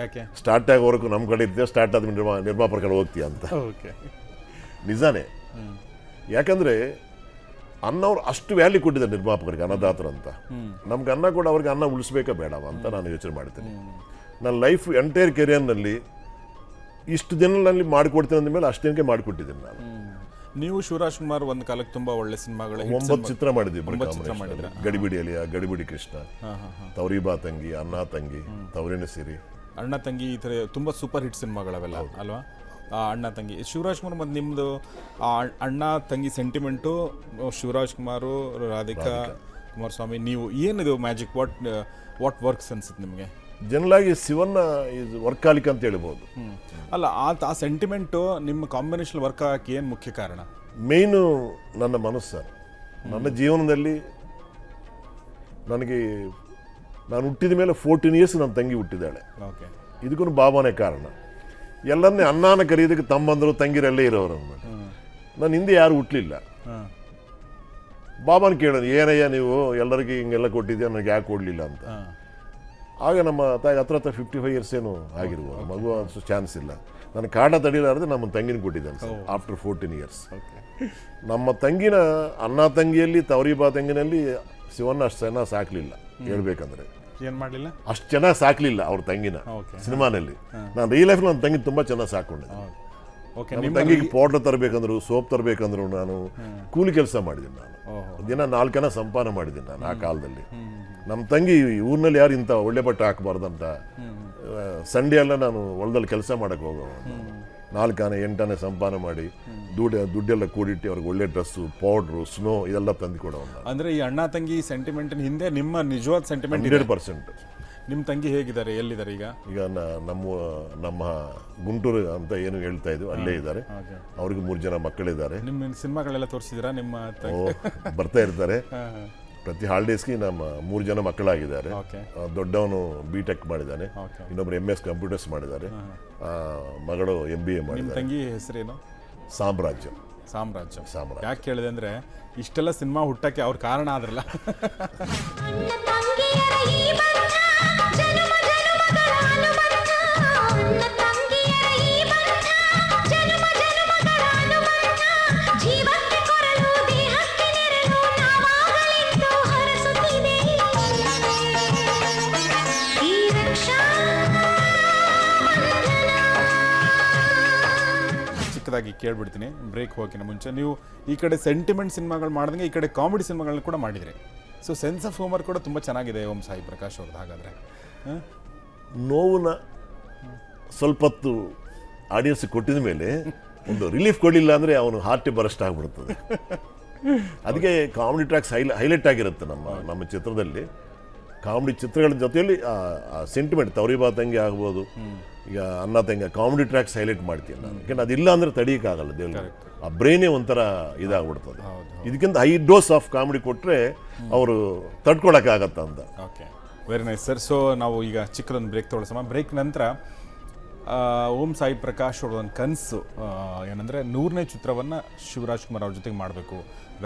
S1: ಯಾಕೆ?
S2: ಸ್ಟಾರ್ಟ್ ಆಗೋವರೆಗೂ ನಮ್ಮ ಕಡೆ ಇದ್ದೆ ಸ್ಟಾರ್ಟ್ ಆದ ನಿರ್ಮಾ ನಿರ್ಮಾಪಕರ ಕಡೆ ಹೋಗ್ತೀಯ ಅಂತ.
S1: ಓಕೆ.
S2: ನಿಜಾನೇ. ಯಾಕಂದ್ರೆ ಅನ್ನವ್ರು ಅಷ್ಟು ವ್ಯಾಲ್ಯೂ ಕೊಟ್ಟಿದ್ದಾರೆ ನಿರ್ಮಾಪಕರಿಗೆ ಅನ್ನದಾತರು ಅಂತ. ನಮ್ಗೆ ಅನ್ನ ಕೂಡ ಅವ್ರಿಗೆ ಅನ್ನ ಉಳಿಸ್ಬೇಕಾ ಬೇಡವ ಅಂತ ನಾನು ಯೋಚನೆ ಮಾಡ್ತೀನಿ. ನನ್ನ ಲೈಫ್ ಎಂಟೈರ್ ಕೆರಿಯರ್ನಲ್ಲಿ ಇಷ್ಟು ದಿನದಲ್ಲಿ ಮಾಡಿಕೊಡ್ತೀನಿ ಅಂದಮೇಲೆ ಅಷ್ಟು ದಿನಕ್ಕೆ ಮಾಡಿಕೊಟ್ಟಿದ್ದೀನಿ ನಾನು.
S1: ನೀವು ಶಿವರಾಜ್ ಕುಮಾರ್ ಒಂದು ಕಾಲಕ್ಕೆ ತುಂಬಾ ಒಳ್ಳೆ ಸಿನಿಮಾಗಳು
S2: ಒಂಬತ್ತು ಚಿತ್ರ ಮಾಡಿದ್ವಿ? ಗಡಿಬಿಡಿ ಅಲಿಯ ಗಡಿಬಿಡಿ ಕೃಷ್ಣ
S1: ಹಾಂ ಹಾಂ ಹಾಂ.
S2: ತವರಿಬಾ ತಂಗಿ ಅಣ್ಣ ತಂಗಿ ತವರಿನ ಸಿರಿ
S1: ಅಣ್ಣ ತಂಗಿ ಈ ಥರ ತುಂಬಾ ಸೂಪರ್ ಹಿಟ್ ಸಿನಿಮಾಗಳವೆಲ್ಲ ಅಲ್ವಾ? ಆ ಅಣ್ಣ ತಂಗಿ. ಶಿವರಾಜ್ ಕುಮಾರ್ ಮತ್ತು ನಿಮ್ಮದು ಆ ಅಣ್ಣ ತಂಗಿ ಸೆಂಟಿಮೆಂಟು ಶಿವರಾಜ್ ಕುಮಾರು ರಾಧಿಕಾ ಕುಮಾರಸ್ವಾಮಿ ನೀವು ಏನಿದು ಮ್ಯಾಜಿಕ್ ವಾಟ್ ವಾಟ್ ವರ್ಕ್ಸ್ ಅನ್ಸುತ್ತೆ ನಿಮಗೆ?
S2: ಜನಲಾಗಿ ಶಿವನ್ನ ಇದು ವರ್ಕಾಲಿಕ ಅಂತ ಹೇಳ್ಬೋದು.
S1: ಅಲ್ಲ ಆ ಆ ಸೆಂಟಿಮೆಂಟು ನಿಮ್ಮ ಕಾಂಬಿನೇಷನ್ ವರ್ಕ್ ಆಗಕ್ಕೆ ಏನು ಮುಖ್ಯ ಕಾರಣ?
S2: ಮೇಯ್ನು ನನ್ನ ಮನಸ್ಸು ಸರ್. ನನ್ನ ಜೀವನದಲ್ಲಿ ನನಗೆ ನಾನು ಹುಟ್ಟಿದ ಮೇಲೆ ಫೋರ್ಟೀನ್ ಇಯರ್ಸ್ ನನ್ನ ತಂಗಿ ಹುಟ್ಟಿದ್ದಾಳೆ.
S1: ಓಕೆ
S2: ಇದಕ್ಕೂ ಬಾಬಾನೇ ಕಾರಣ. ಎಲ್ಲರನ್ನೇ ಅನ್ನಾನ ಕರೆಯೋದಕ್ಕೆ ತಮ್ಮಂದರು ತಂಗಿರಲ್ಲೇ ಇರೋರು ನಾನು ಹಿಂದೆ ಯಾರು ಹುಟ್ಟಲಿಲ್ಲ ಬಾಬಾನ ಕೇಳೋದು ಏನಯ್ಯ ನೀವು ಎಲ್ಲರಿಗೂ ಹಿಂಗೆಲ್ಲ ಕೊಟ್ಟಿದ್ಯಾ ನನಗೆ ಯಾಕೆ ಕೊಡಲಿಲ್ಲ? ಅಂತ. ಆಗ ನಮ್ಮ ತಾಯಿ ಹತ್ರ ಹತ್ರ ಫಿಫ್ಟಿ ಫೈವ್ ಇಯರ್ಸ್ ಏನು ಆಗಿರ್ಬೋದು. ಮಗು ಅನ್ಸು ಚಾನ್ಸ್ ಇಲ್ಲ. ನನ್ನ ಕಾಡ ತಡಿಲಾರದೆ ನಮ್ಮ ತಂಗಿನ ಕೊಟ್ಟಿದ್ದಾನೆ ಸರ್ ಆಫ್ಟರ್ ಫೋರ್ಟೀನ್ ಇಯರ್ಸ್ ನಮ್ಮ ತಂಗಿನ ಅಣ್ಣ ತಂಗಿಯಲ್ಲಿ ತವರಿಬಾ ತಂಗಿನಲ್ಲಿ ಶಿವಣ್ಣ ಅಷ್ಟು ಚೆನ್ನಾಗಿ ಸಾಕ್ಲಿಲ್ಲ ಹೇಳ್ಬೇಕಂದ್ರೆ.
S1: ಏನು ಮಾಡಲಿಲ್ಲ?
S2: ಅಷ್ಟು ಚೆನ್ನಾಗಿ ಸಾಕ್ಲಿಲ್ಲ ಅವ್ರ ತಂಗಿನ ಸಿನಿಮಾನಲ್ಲಿ. ನಾನು ರಿಯಲ್ ಲೈಫ್ ನನ್ನ ತಂಗಿ ತುಂಬಾ ಚೆನ್ನಾಗಿ ಸಾಕೊಂಡೆ ನಮ್ಮ ತಂಗಿಗೆ ಪೌಡರ್ ತರಬೇಕಂದ್ರು ಸೋಪ್ ತರಬೇಕಂದ್ರು ನಾನು ಕೂಲಿ ಕೆಲಸ ಮಾಡಿದ್ದೀನಿ ನಾನು. ದಿನ ನಾಲ್ಕನ ಸಂಪಾದನೆ ಮಾಡಿದ್ದೀನಿ ನಾನು ಆ ಕಾಲದಲ್ಲಿ. ನಮ್ಮ ತಂಗಿ ಈ ಊರಿನಲ್ಲಿ ಯಾರು ಇಂಥ ಒಳ್ಳೆ ಬಟ್ಟೆ ಹಾಕಬಾರ್ದಂತ ಸಂಡೇ ಎಲ್ಲ ನಾನು ಹೊಲದಲ್ಲಿ ಕೆಲಸ ಮಾಡಕ್ಕೆ ಹೋಗೋ ನಾಲ್ಕಾನೆ ಎಂಟಾನೆ ಸಂಪಾದನೆ ಮಾಡಿ ದುಡ್ಡು ದುಡ್ಡೆಲ್ಲ ಕೂಡಿಟ್ಟು ಅವ್ರಿಗೆ ಒಳ್ಳೆ ಡ್ರೆಸ್ಸು ಪೌಡ್ರು ಸ್ನೋ ಇದೆಲ್ಲ ತಂದು ಕೊಡೋಣ
S1: ಅಂದ್ರೆ ಈ ಅಣ್ಣ ತಂಗಿ ಸೆಂಟಿಮೆಂಟ್ ಹಿಂದೆ ನಿಮ್ಮ ನಿಜವಾದ ಸೆಂಟಿಮೆಂಟ್
S2: ಹಂಡ್ರೆಡ್ ಪರ್ಸೆಂಟ್.
S1: ನಿಮ್ಮ ತಂಗಿ ಹೇಗಿದ್ದಾರೆ ಎಲ್ಲಿದ್ದಾರೆ ಈಗ?
S2: ಈಗ ನಮ್ಮ ನಮ್ಮ ಗುಂಟೂರು ಅಂತ ಏನು ಹೇಳ್ತಾ ಇದ್ವು ಅಲ್ಲೇ ಇದ್ದಾರೆ. ಅವ್ರಿಗೆ ಮೂರು ಜನ ಮಕ್ಕಳಿದ್ದಾರೆ.
S1: ನಿಮ್ಮ ಸಿನಿಮಾಗಳೆಲ್ಲ ತೋರಿಸಿದಿರಾ ನಿಮ್ಮ
S2: ಬರ್ತಾ ಇರ್ತಾರೆ. ಪ್ರತಿ ಹಾಲಿಡೇಸ್ಗೆ ನಮ್ಮ ಮೂರು ಜನ ಮಕ್ಕಳಾಗಿದ್ದಾರೆ.
S1: ಓಕೆ
S2: ದೊಡ್ಡವನು ಬಿ ಟೆಕ್ ಮಾಡಿದ್ದಾನೆ
S1: ಓಕೆ
S2: ಇನ್ನೊಬ್ರು ಎಂ ಎಸ್ ಕಂಪ್ಯೂಟರ್ಸ್ ಮಾಡಿದ್ದಾರೆ ಮಗಳು ಎಂ ಬಿ ಎ
S1: ನಿಮ್ಮ
S2: ಮಾಡಿದ್ದಾರೆ.
S1: ತಂಗಿ ಹೆಸರೇನು?
S2: ಸಾಮ್ರಾಜ್ಯ.
S1: ಸಾಮ್ರಾಜ್ಯ.
S2: ಸಾಮ್ರಾಜ್ಯ.
S1: ಯಾಕೆ ಕೇಳಿದೆ ಅಂದ್ರೆ ಇಷ್ಟೆಲ್ಲ ಸಿನಿಮಾ ಹುಟ್ಟಕ್ಕೆ ಅವ್ರ ಕಾರಣ ಆದ್ರಲ್ಲ. ಚಿಕ್ಕದಾಗಿ ಕೇಳ್ಬಿಡ್ತೀನಿ. ಬ್ರೇಕ್ ಹೋಗಿನ ಮುಂಚೆ. ನೀವು ಈ ಕಡೆ ಸೆಂಟಿಮೆಂಟ್ ಸಿನಿಮಾಗಳು ಮಾಡ್ದಂಗೆ ಈ ಕಡೆ ಕಾಮಿಡಿ ಸಿನಿಮಾಗಳನ್ನ ಕೂಡ ಮಾಡಿದ್ರಿ. ಸೊ ಸೆನ್ಸ್ ಆಫ್ ಹ್ಯೂಮರ್ ಕೂಡ ತುಂಬ ಚೆನ್ನಾಗಿದೆ ಓಂ ಸಾಯಿ ಪ್ರಕಾಶ್ ಅವ್ರದ್ದು ಹಾಗಾದ್ರೆ?
S2: ನೋವನ್ನ ಸ್ವಲ್ಪ ಹೊತ್ತು ಆಡಿಯನ್ಸ್ ಕೊಟ್ಟಿದ ಮೇಲೆ ಒಂದು ರಿಲೀಫ್ ಕೊಡಲಿಲ್ಲ ಅಂದರೆ ಅವನು ಹಾರ್ಟ್ ಬರಸ್ಟ್ ಆಗ್ಬಿಡ್ತದೆ ಅದಕ್ಕೆ ಕಾಮಿಡಿ ಟ್ರ್ಯಾಕ್ಸ್ ಹೈಲ ಹೈಲೈಟ್ ಆಗಿರುತ್ತೆ ನಮ್ಮ ನಮ್ಮ ಚಿತ್ರದಲ್ಲಿ. ಕಾಮಿಡಿ ಚಿತ್ರಗಳ ಜೊತೆಯಲ್ಲಿ ಸೆಂಟಿಮೆಂಟ್ ತವರಿಬಾ ತಂಗಿ ಆಗ್ಬೋದು. ಈಗ ಅನ್ನ ತಂಗಿ ಕಾಮಿಡಿ ಟ್ರ್ಯಾಕ್ಸ್ ಹೈಲೈಟ್ ಮಾಡ್ತೀನಿ ನಾನು. ಯಾಕಂದ್ರೆ ಅದಿಲ್ಲ ಅಂದ್ರೆ ತಡೀಕಾಗಲ್ಲ ದೇವ್ರಿಗೆ. ಆ ಬ್ರೈನೇ ಒಂಥರ ಇದಾಗ್ಬಿಡ್ತದೆ. ಇದಕ್ಕಿಂತ ಹೈ ಡೋಸ್ ಆಫ್ ಕಾಮಿಡಿ ಕೊಟ್ಟರೆ ಅವರು ತಡ್ಕೊಳಕ್ಕಾಗತ್ತ ಅಂತ.
S1: Okay very nice sir so ನಾವು ಈಗ ಚಿಕ್ಕದೊಂದು ಬ್ರೇಕ್ ತೊಗೊಳ್ಸೋಣ ಬ್ರೇಕ್ ನಂತರ ಓಂ ಸಾಯಿ ಪ್ರಕಾಶ್ ಅವ್ರ ಒಂದು ಕನಸು ಏನಂದರೆ ನೂರನೇ ಚಿತ್ರವನ್ನು ಶಿವರಾಜ್ ಕುಮಾರ್ ಅವ್ರ ಜೊತೆಗೆ ಮಾಡಬೇಕು.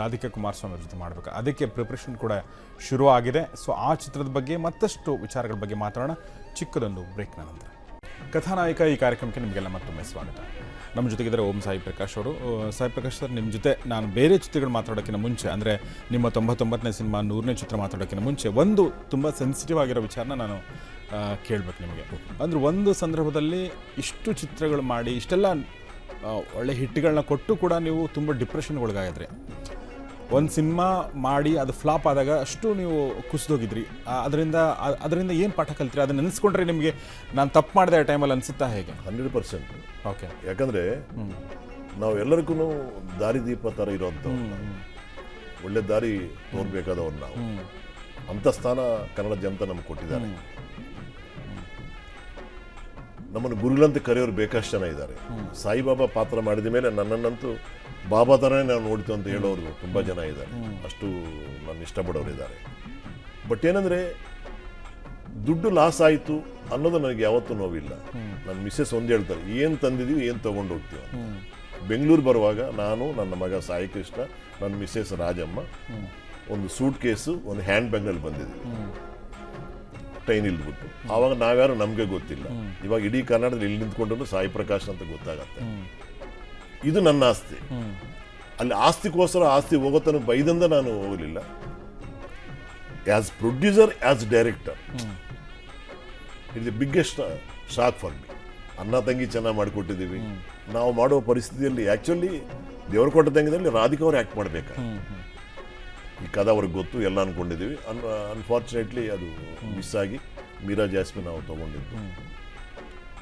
S1: ರಾಧಿಕಾ ಕುಮಾರಸ್ವಾಮಿ ಅವ್ರ ಜೊತೆ ಮಾಡಬೇಕು. ಅದಕ್ಕೆ ಪ್ರಿಪ್ರೇಷನ್ ಕೂಡ ಶುರು ಆಗಿದೆ. ಸೊ ಆ ಚಿತ್ರದ ಬಗ್ಗೆ ಮತ್ತಷ್ಟು ವಿಚಾರಗಳ ಬಗ್ಗೆ ಮಾತಾಡೋಣ. ಚಿಕ್ಕದೊಂದು ಬ್ರೇಕ್ನ ನಂತರ. ಕಥಾನಾಯಕ ಈ ಕಾರ್ಯಕ್ರಮಕ್ಕೆ ನಿಮಗೆಲ್ಲ ಮತ್ತೊಮ್ಮೆ ಸ್ವಾಗತ. ನಮ್ಮ ಜೊತೆಗಿದ್ದಾರೆ ಓಂ ಸಾಯಿ ಪ್ರಕಾಶ್ ಅವರು. ಸಾಯಿ ಪ್ರಕಾಶ್ ಸರ್, ನಿಮ್ಮ ಜೊತೆ ನಾನು ಬೇರೆ ಚಿತ್ರಗಳು ಮಾತಾಡೋಕ್ಕಿಂತ ಮುಂಚೆ, ಅಂದರೆ ನಿಮ್ಮ ತೊಂಬತ್ತೊಂಬತ್ತನೇ ಸಿನಿಮಾ, ನೂರನೇ ಚಿತ್ರ ಮಾತಾಡೋಕ್ಕಿಂತ ಮುಂಚೆ, ಒಂದು ತುಂಬ ಸೆನ್ಸಿಟಿವ್ ಆಗಿರೋ ವಿಚಾರನ ನಾನು ಕೇಳಬೇಕು ನಿಮಗೆ. ಅಂದ್ರೆ ಒಂದು ಸಂದರ್ಭದಲ್ಲಿ ಇಷ್ಟು ಚಿತ್ರಗಳು ಮಾಡಿ, ಇಷ್ಟೆಲ್ಲ ಒಳ್ಳೆ ಹಿಟ್ಗಳನ್ನ ಕೊಟ್ಟು ಕೂಡ ನೀವು ತುಂಬ ಡಿಪ್ರೆಷನ್ಗೆ ಒಳಗಾಗಿದ್ರಿ. ಒಂದು ಸಿನಿಮಾ ಮಾಡಿ ಅದು ಫ್ಲಾಪ್ ಆದಾಗ ಅಷ್ಟು ನೀವು ಕುಸಿದೋಗಿದ್ರಿ. ಅದರಿಂದ ಅದರಿಂದ ಏನು ಪಾಠ ಕಲ್ತ್ರಿ? ಅದನ್ನ ನೆನೆಸ್ಕೊಂಡ್ರೆ ನಿಮಗೆ ನಾನು ತಪ್ಪು ಮಾಡಿದೆ ಆ ಟೈಮಲ್ಲಿ ಅನಿಸುತ್ತಾ ಹೇಗೆ?
S2: Hundred percent.
S1: ಓಕೆ.
S2: ಯಾಕಂದರೆ ನಾವು ಎಲ್ಲರಿಗೂ ದಾರಿದೀಪ ಥರ ಇರೋಂಥವ್ರು. ನಾವು. ಒಳ್ಳೆ ದಾರಿ ತೋರ್ಬೇಕಾದವ್ರು ನಾವು. ಅಂಥ ಸ್ಥಾನ ಕನ್ನಡ ಜನತೆ ನಮ್ಗೆ ಕೊಟ್ಟಿದ್ದಾರೆ. ನಮ್ಮನ್ನು ಗುರುಗಳಂತೆ ಕರೆಯೋರು ಬೇಕಷ್ಟು ಜನ ಇದ್ದಾರೆ. ಸಾಯಿಬಾಬಾ ಪಾತ್ರ ಮಾಡಿದ ಮೇಲೆ ನನ್ನನ್ನಂತೂ ಬಾಬಾ ಥರನೇ ನಾವು ನೋಡ್ತು ಅಂತ ಹೇಳೋರು ತುಂಬ ಜನ ಇದ್ದಾರೆ. ಅಷ್ಟು ನಾನು ಇಷ್ಟಪಡೋರು ಇದ್ದಾರೆ. ಬಟ್ ಏನಂದ್ರೆ, ದುಡ್ಡು ಲಾಸ್ ಆಯಿತು ಅನ್ನೋದು ನನಗೆ ಯಾವತ್ತೂ ನೋವಿಲ್ಲ. ನನ್ನ ಮಿಸ್ಸಸ್ ಒಂದು ಹೇಳ್ತಾರೆ, ಏನು ತಂದಿದೀವಿ, ಏನು ತೊಗೊಂಡು ಹೋಗ್ತೀವಿ. ಬೆಂಗಳೂರು ಬರುವಾಗ ನಾನು, ನನ್ನ ಮಗ ಸಾಯಿ ಕೃಷ್ಣ ನನ್ನ ಮಿಸ್ಸಸ್ ರಾಜಮ್ಮ, ಒಂದು ಸೂಟ್ ಕೇಸು ಒಂದು ಹ್ಯಾಂಡ್ ಬ್ಯಾಗ್ನಲ್ಲಿ ಬಂದಿದ್ವಿ. ಟ್ರೈನ್ ಇಲ್ಬಿಟ್ಟು ಆವಾಗ ನಾವ್ಯಾರು ನಮಗೆ ಗೊತ್ತಿಲ್ಲ. ಇವಾಗ ಇಡೀ ಕರ್ನಾಟಕದಲ್ಲಿ ಇಲ್ಲಿ ನಿಂತ್ಕೊಂಡ್ರು ಸಾಯಿ ಪ್ರಕಾಶ್ ಅಂತ ಗೊತ್ತಾಗತ್ತೆ. ಇದು ನನ್ನ ಆಸ್ತಿ. ಅಲ್ಲಿ ಆಸ್ತಿಗೋಸ್ಕರ ಆಸ್ತಿ ಹೋಗೋತನ ಬೈದಿಂದ ನಾನು ಹೋಗಲಿಲ್ಲ. As producer as director it the biggest shock for me ಅನ್ನ ತಂಗಿ ಚೆನ್ನಾಗಿ ಮಾಡಿಕೊಟ್ಟಿದ್ದೀವಿ. ನಾವು ಮಾಡೋ ಪರಿಸ್ಥಿತಿಯಲ್ಲಿ ಆ್ಯಕ್ಚುಲಿ ಕೊಟ್ಟ ತಂಗಿದಲ್ಲಿ ರಾಧಿಕಾ ಅವ್ರು ಆ್ಯಕ್ಟ್ ಮಾಡಬೇಕು? ಈ ಕದ ಅವ್ರಿಗೆ ಗೊತ್ತು, ಎಲ್ಲ ಅನ್ಕೊಂಡಿದ್ದೀವಿ. ಅನ್ ಅನ್ಫಾರ್ಚುನೇಟ್ಲಿ ಅದು ಮಿಸ್ ಆಗಿ ಮೀರಾ ಜಾಸ್ಮಿನ್ ನಾವು ತೊಗೊಂಡಿದ್ದು.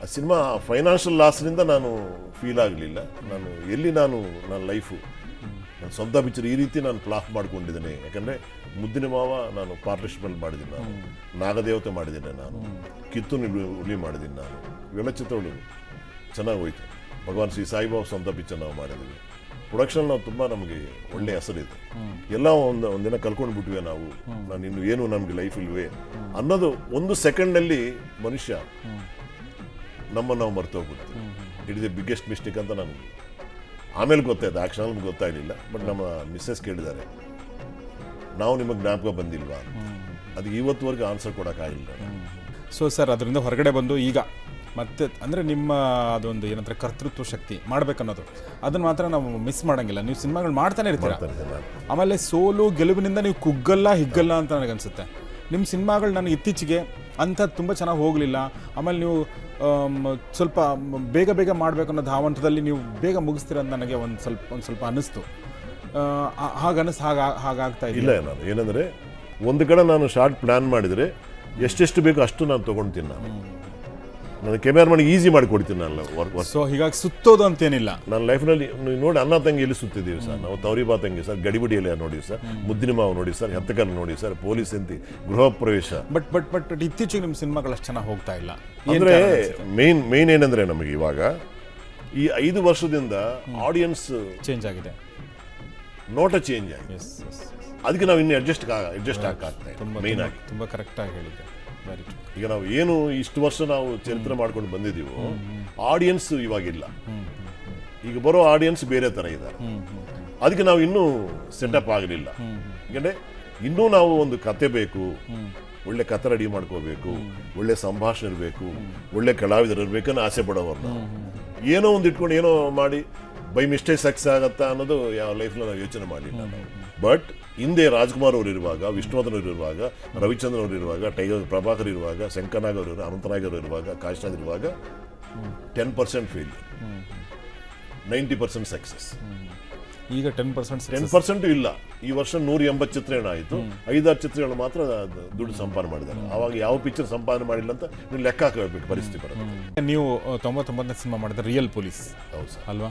S2: ಆ ಸಿನಿಮಾ ಫೈನಾನ್ಷಿಯಲ್ ಲಾಸ್ನಿಂದ ನಾನು ಫೀಲ್ ಆಗಲಿಲ್ಲ. ನಾನು ಎಲ್ಲಿ ನಾನು ನನ್ನ ಲೈಫು ನನ್ನ ಸ್ವಂತ ಪಿಕ್ಚರ್ ಈ ರೀತಿ ನಾನು ಫ್ಲಾಪ್ ಮಾಡ್ಕೊಂಡಿದ್ದೇನೆ. ಯಾಕಂದರೆ ಮುದ್ದಿನ ಮಾವ ನಾನು ಪಾರ್ಟಿಸಿಪೇಟ್ ಮಾಡಿದ್ದೀನಿ ನಾನು. ನಾಗದೇವತೆ ಮಾಡಿದ್ದೇನೆ ನಾನು. ಕಿತ್ತು ಹುಲಿ ಮಾಡಿದ್ದೀನಿ ನಾನು. ಇವೆಲ್ಲ ಚಿತ್ರಗಳು ಚೆನ್ನಾಗಿ ಹೋಯ್ತು. ಭಗವಾನ್ ಶ್ರೀ ಸಾಯಿಬಾಬಾ ಸ್ವಂತ ಪಿಕ್ಚರ್ ನಾವು ಮಾಡಿದ್ದೀವಿ. ಪ್ರೊಡಕ್ಷನ್ ನಾವು ತುಂಬ ನಮಗೆ ಒಳ್ಳೆ ಹೆಸರಿದೆ ಎಲ್ಲ ಒಂದು ಒಂದಿನ ಕಲ್ಕೊಂಡು ಬಿಟ್ವಿ ನಾವು. ನಾನು ಇನ್ನು ಏನು ನಮಗೆ ಲೈಫ್ ಇಲ್ವೇ ಅನ್ನೋದು ಒಂದು ಸೆಕೆಂಡ್ನಲ್ಲಿ ಮನುಷ್ಯ ನಮ್ಮನ್ನು ನಾವು ಮರ್ತೋಗ್ಬಿಡ್ತೀವಿ it is the biggest mistake ಅಂತ ನಮಗೆ. ಆಮೇಲೆ ಗೊತ್ತಾಯ್ತು ಆ ಕ್ಷಣ ನಮ್ಗೆ ಗೊತ್ತಾಗಲಿಲ್ಲ ಬಟ್ ನಮ್ಮ ಮಿಸ್ಸಸ್ ಕೇಳಿದ್ದಾರೆ ನಾವು ನಿಮಗೆ ಜ್ಞಾಪಕ ಬಂದಿಲ್ವಾ. ಅದಕ್ಕೆ ಇವತ್ತುವರೆಗೂ ಆನ್ಸರ್ ಕೊಡೋಕ್ಕಾಗಿಲ್ಲ.
S1: ಸೊ ಸರ್ ಅದರಿಂದ ಹೊರಗಡೆ ಬಂದು ಈಗ ಮತ್ತೆ ಅಂದರೆ ನಿಮ್ಮ ಅದೊಂದು ಏನಂದ್ರೆ ಕರ್ತೃತ್ವ ಶಕ್ತಿ ಮಾಡ್ಬೇಕನ್ನೋದು. ಅದನ್ನು ಮಾತ್ರ ನಾವು ಮಿಸ್ ಮಾಡೋಂಗಿಲ್ಲ. ನೀವು ಸಿನಿಮಾಗಳು ಮಾಡ್ತಾನೆ ಇರ್ತೀರಾ.
S2: ನಾನು.
S1: ಆಮೇಲೆ ಸೋಲು ಗೆಲುವಿನಿಂದ ನೀವು ಕುಗ್ಗಲ್ಲ ಹಿಗ್ಗಲ್ಲ ಅಂತ ನನಗನ್ಸುತ್ತೆ. ನಿಮ್ಮ ಸಿನಿಮಾಗಳು ನನಗೆ ಇತ್ತೀಚೆಗೆ ಅಂಥ ತುಂಬ ಚೆನ್ನಾಗಿ ಹೋಗಲಿಲ್ಲ. ಆಮೇಲೆ ನೀವು ಸ್ವಲ್ಪ ಬೇಗ ಬೇಗ ಮಾಡಬೇಕು ಅನ್ನೋ ಧಾವಂತದಲ್ಲಿ ನೀವು ಬೇಗ ಮುಗಿಸ್ತೀರ ಅಂತ ನನಗೆ ಒಂದು ಸ್ವಲ್ಪ ಒಂದು ಸ್ವಲ್ಪ ಅನ್ನಿಸ್ತು. ಹಾಗೆ ಅನಿಸ್ ಹಾಗೆ ಹಾಗಾಗ್ತಾ
S2: ಇಲ್ಲ ನಾನು ಏನಂದರೆ ಒಂದು ಕಡೆ ನಾನು ಶಾರ್ಟ್ ಪ್ಲ್ಯಾನ್ ಮಾಡಿದರೆ ಎಷ್ಟೆಷ್ಟು ಬೇಕು ಅಷ್ಟು ನಾನು ತೊಗೊಳ್ತೀನಿ ನಾನು. ನಾನು ಕೆಮೆರಾ ಮಾಡಿ ಈಸಿ ಮಾಡಿ ಕೊಡ್ತೀನಿ ನಾನು ವರ್ಕ್
S1: ಸೊ ಹೀಗಾಗಿ ಸುತ್ತೋದು ಅಂತೇನಿಲ್ಲ
S2: ನನ್ನ ಲೈಫ್ನಲ್ಲಿ ನೀವು ನೋಡಿ ಅನ್ನ ತಂಗಿ ಎಲ್ಲಿ ಸುತ್ತಿದ್ದೀವಿ ಸರ್. ನಾವು ತವರಿಬಾ ತಂಗಿ ಸರ್ ಗಡಿಬಿಡಿಯಲ್ಲಿ ನೋಡಿ ಸರ್ ಮುದ್ದಿನ ಮಾವು ನೋಡಿ ಸರ್ ಹೆತ್ತಕಲ್ ನೋಡಿ ಸರ್ ಪೊಲೀಸ್ ಎಂತಿ ಗೃಹ ಪ್ರವೇಶ.
S1: ಬಟ್ ಬಟ್ ಬಟ್ ಇತ್ತೀಚೆಗೆ ನಿಮ್ಮ ಸಿನಿಮಾಗಳು ಅಷ್ಟು ಚೆನ್ನಾಗಿ ಹೋಗ್ತಾ ಇಲ್ಲ.
S2: ಅಂದರೆ? ಮೇನ್ ಮೇನ್ ಏನಂದರೆ ನಮಗೆ ಇವಾಗ ಈ ಐದು ವರ್ಷದಿಂದ ಆಡಿಯನ್ಸ್
S1: ಚೇಂಜ್ ಆಗಿದೆ.
S2: ನೋಟ ಚೇಂಜ್ ಆಗಿದೆ. ಅದಕ್ಕೆ ನಾವು ಇನ್ನು ಅಡ್ಜಸ್ಟ್ ಅಡ್ಜಸ್ಟ್ ಆಗ್ತಾ
S1: ತುಂಬ
S2: ಮೇನ್ ಆಗಿ.
S1: ತುಂಬ ಕರೆಕ್ಟಾಗಿ ಹೇಳಿದ್ದೆ. ವೆರಿ
S2: ಈಗ ನಾವು ಏನು ಇಷ್ಟು ವರ್ಷ ನಾವು ಚರಿತ್ರೆ ಮಾಡ್ಕೊಂಡು ಬಂದಿದ್ದೀವೋ ಆಡಿಯನ್ಸ್ ಇವಾಗಿಲ್ಲ. ಈಗ ಬರೋ ಆಡಿಯನ್ಸ್ ಬೇರೆ ಥರ ಇದ್ದಾರೆ. ಅದಕ್ಕೆ ನಾವು ಇನ್ನೂ ಸೆಟಪ್ ಆಗಲಿಲ್ಲ. ಯಾಕಂದ್ರೆ ಇನ್ನೂ ನಾವು ಒಂದು ಕತೆ ಬೇಕು ಒಳ್ಳೆ ಕತೆ ರೆಡಿ ಮಾಡ್ಕೋಬೇಕು ಒಳ್ಳೆ ಸಂಭಾಷಣೆ ಇರಬೇಕು ಒಳ್ಳೆ ಕಲಾವಿದರು ಇರ್ಬೇಕನ್ನೋ ಆಸೆ ಪಡೋರು ನಾವು. ಏನೋ ಒಂದು ಇಟ್ಕೊಂಡು ಏನೋ ಮಾಡಿ ಬೈ ಮಿಸ್ಟೇಕ್ ಸಕ್ಸಸ್ ಆಗತ್ತಾ ಅನ್ನೋದು ಯಾವ ಲೈಫ್ನ ನಾವು ಯೋಚನೆ ಮಾಡಿಲ್ಲ ಬಟ್ ಹಿಂದೆ ರಾಜ್ಕುಮಾರ್ ಅವರು ಇರುವಾಗ ವಿಷ್ಣುವರ್ಧನ್ ಅವರು ಇರುವಾಗ ರವಿಚಂದ್ರನ್ ಅವರು ಇರುವಾಗ ಟೈಗರ್ ಪ್ರಭಾಕರ್ ಇರುವಾಗ ಶಂಕರ್ನಾಗ್ ಅವರು ಅನಂತನಾಗ್ ಅವರು ಇರುವಾಗ ಕಾಶ್ನಾಗ್ ಇರುವಾಗ ten percent fail ninety percent success
S1: ಈಗ ಟೆನ್ ಪರ್ಸೆಂಟ್
S2: ಟೆನ್ ಪರ್ಸೆಂಟ್ ಇಲ್ಲ. ಈ ವರ್ಷ ನೂರ ಎಂಬತ್ತು ಚಿತ್ರಣ ಆಯಿತು ಐದಾರು ಚಿತ್ರಗಳು ಮಾತ್ರ ದುಡ್ಡು ಸಂಪಾದನೆ ಮಾಡಿದ್ದಾರೆ. ಅವಾಗ ಯಾವ ಪಿಕ್ಚರ್ ಸಂಪಾದನೆ ಮಾಡಿಲ್ಲ ಅಂತ ನೀವು ಲೆಕ್ಕ ಹಾಕಬೇಕು ಪರಿಸ್ಥಿತಿ ಬರುತ್ತೆ
S1: ನೀವು ತೊಂಬತ್ತೊಂಬತ್ತನೇ ಸಿನಿಮಾ ಮಾಡಿದ್ರೆ ರಿಯಲ್ ಪೊಲೀಸ್
S2: ಹೌದು ಸರ್.
S1: ಅಲ್ವಾ?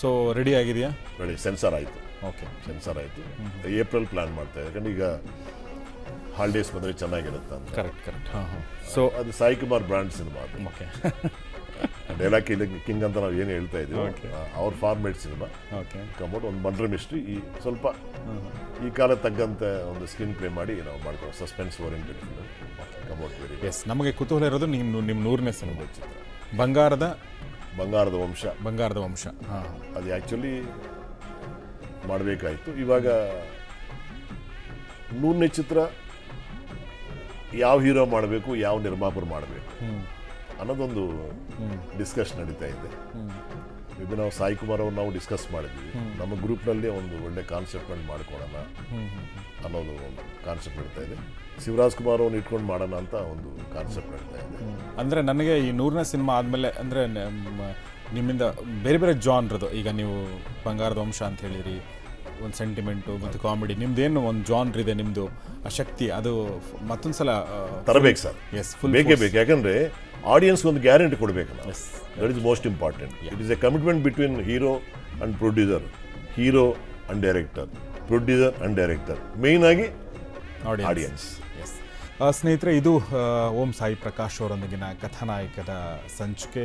S1: ಸೊ ರೆಡಿ ಆಗಿದೆಯಾ?
S2: ರೆಡಿ ಸೆನ್ಸಾರ್ ಆಯಿತು.
S1: ಓಕೆ
S2: ಸೆನ್ಸಾರ್ ಆಯಿತು. ಏಪ್ರಿಲ್ ಪ್ಲಾನ್ ಮಾಡ್ತಾ ಇದ್ದಾರೆ. ಯಾಕಂದ್ರೆ ಈಗ ಹಾಲಿಡೇಸ್ ಬಂದರೆ ಚೆನ್ನಾಗಿರುತ್ತೆ ಅಂತ.
S1: ಕರೆಕ್ಟ್ ಕರೆಕ್ಟ್ ಹಾಂ ಹಾಂ. ಸೊ
S2: ಅದು ಸಾಯಿ ಕುಮಾರ್ ಬ್ರ್ಯಾಂಡ್ ಸಿನಿಮಾ ಅದು.
S1: ಓಕೆ
S2: ಡೈಲಾಗ್ ಕಿಂಗ್ ಅಂತ ನಾವು ಏನು ಹೇಳ್ತಾ ಇದ್ದೀವಿ ಅವ್ರ ಫಾರ್ಮೇಟ್ ಸಿನಿಮಾ
S1: ಓಕೆ
S2: ಕಂಬೌಟ್ ಒಂದು ಮಂಡ್ರ ಮಿಸ್ಟ್ರಿ ಈ ಸ್ವಲ್ಪ ಈ ಕಾಲ ತಗ್ಗಂತ ಒಂದು ಸ್ಕ್ರೀನ್ ಪ್ಲೇ ಮಾಡಿ ನಾವು ಮಾಡ್ಕೋ ಸಸ್ಪೆನ್ಸ್ ಓರಿಯೆಂಟೆಡ್ ಕಂಬೌಟ್ ವೆರಿ
S1: ಎಸ್ ನಮಗೆ ಕುತೂಹಲ ಇರೋದು ನಿಮ್ಮ ನಿಮ್ಮ ನೂರನೇ ಸಿನಿಮಾ ಬಂಗಾರದ
S2: ಬಂಗಾರದ ವಂಶ.
S1: ಬಂಗಾರದ ವಂಶ. ಹಾಂ
S2: ಅದು ಆ್ಯಕ್ಚುಲಿ ಮಾಡಬೇಕಾಯಿತು. ಇವಾಗ ನೂರನೇ ಚಿತ್ರ ಯಾವ ಹೀರೋ ಮಾಡಬೇಕು ಯಾವ ನಿರ್ಮಾಪರು ಮಾಡಬೇಕು ಅನ್ನೋದೊಂದು ಡಿಸ್ಕಷನ್ ನಡೀತಾ ಇದೆ. ಇದು ನಾವು ಸಾಯಿ ಕುಮಾರ್ ಅವ್ರು ನಾವು ಡಿಸ್ಕಸ್ ಮಾಡಿದ್ವಿ. ನಮ್ಮ ಗ್ರೂಪ್ನಲ್ಲಿ ಒಂದು ಒಳ್ಳೆ ಕಾನ್ಸೆಪ್ಟ್ ಮಾಡ್ಕೊಳ್ಳೋಣ ಅನ್ನೋದು ಒಂದು ಕಾನ್ಸೆಪ್ಟ್ ನಡೀತಾ ಇದೆ. ಶಿವರಾಜ್ ಕುಮಾರ್ ಅವ್ರನ್ನ ಇಟ್ಕೊಂಡು ಮಾಡೋಣ ಅಂತ ಒಂದು ಕಾನ್ಸೆಪ್ಟ್ ನಡೀತಾ ಇದೆ.
S1: ಅಂದರೆ ನನಗೆ ಈ ನೂರನೇ ಸಿನಿಮಾ ಆದಮೇಲೆ ಅಂದರೆ ನಿಮ್ಮಿಂದ ಬೇರೆ ಬೇರೆ ಜಾನ್ರದ್ದು. ಈಗ ನೀವು ಬಂಗಾರದ ವಂಶ ಅಂತ ಹೇಳಿರಿ ಒಂದು ಸೆಂಟಿಮೆಂಟು ಮತ್ತು ಕಾಮಿಡಿ ನಿಮ್ದೇನು ಒಂದು ಜಾನ್ರ್ ಇದೆ ನಿಮ್ಮದು ಆ ಶಕ್ತಿ ಅದು ಮತ್ತೊಂದು ಸಲ
S2: ತರಬೇಕು ಸರ್.
S1: ಎಸ್ ಫುಲ್
S2: ಬೇಕೇ ಬೇಕು. ಯಾಕಂದರೆ ಆಡಿಯನ್ಸ್ ಒಂದು ಗ್ಯಾರಂಟಿ ಕೊಡಬೇಕು yes that is most important it is a commitment between hero and producer hero and director producer and director ಮೇಯ್ನಾಗಿ ಆಗಿ
S1: ಆಡಿಯನ್ಸ್ ಸ್ನೇಹಿತರೆ, ಇದು ಓಂ ಸಾಯಿ ಪ್ರಕಾಶ್ ಅವರೊಂದಿಗಿನ ಕಥಾನಾಯಕದ ಸಂಚಿಕೆ.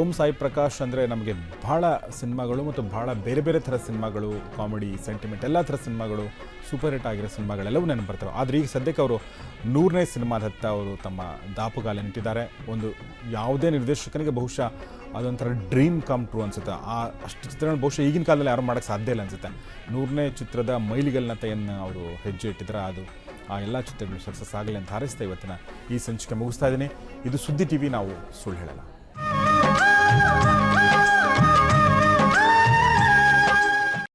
S1: ಓಂ ಸಾಯಿ ಪ್ರಕಾಶ್ ಅಂದರೆ ನಮಗೆ ಭಾಳ ಸಿನಿಮಾಗಳು ಮತ್ತು ಭಾಳ ಬೇರೆ ಬೇರೆ ಥರ ಸಿನಿಮಾಗಳು, ಕಾಮಿಡಿ, ಸೆಂಟಿಮೆಂಟ್ ಎಲ್ಲ ಥರ ಸಿನಿಮಾಗಳು, ಸೂಪರ್ ಹಿಟ್ ಆಗಿರೋ ಸಿನಿಮಾಗಳೆಲ್ಲವೂ ನೆನಪು ಬರ್ತವೆ ಆದರೆ ಈಗ ಸದ್ಯಕ್ಕೆ ಅವರು ನೂರನೇ ಸಿನಿಮಾದತ್ತ ಅವರು ತಮ್ಮ ದಾಪುಗಾಲ ನಿಂತಿದ್ದಾರೆ. ಒಂದು ಯಾವುದೇ ನಿರ್ದೇಶಕನಿಗೆ ಬಹುಶಃ ಅದೊಂಥರ ಡ್ರೀಮ್ ಕಮ್ ಟ್ರೂ ಅನ್ಸುತ್ತೆ. ಆ ಅಷ್ಟು ಚಿತ್ರಗಳು ಬಹುಶಃ ಈಗಿನ ಕಾಲದಲ್ಲಿ ಯಾರು ಮಾಡೋಕ್ಕೆ ಸಾಧ್ಯ ಇಲ್ಲ ಅನ್ಸುತ್ತೆ. ನೂರನೇ ಚಿತ್ರದ ಮೈಲಿಗಲ್ನತೆಯನ್ನು ಅವರು ಹೆಜ್ಜೆ ಇಟ್ಟಿದ್ದಾರೆ ಅದು. ಆ ಎಲ್ಲ ಚಿತ್ರಗಳು ಸಕ್ಸಸ್ ಆಗಲಿ ಅಂತ ಹಾರೈಸ್ತಾ ಇವತ್ತಿನ ಈ ಸಂಚಿಕೆ ಮುಗಿಸ್ತಾ ಇದ್ದೀನಿ. ಇದು ಸುದ್ದಿ ಟಿವಿ, ನಾವು ಸುಳ್ಳು ಹೇಳಲ್ಲ.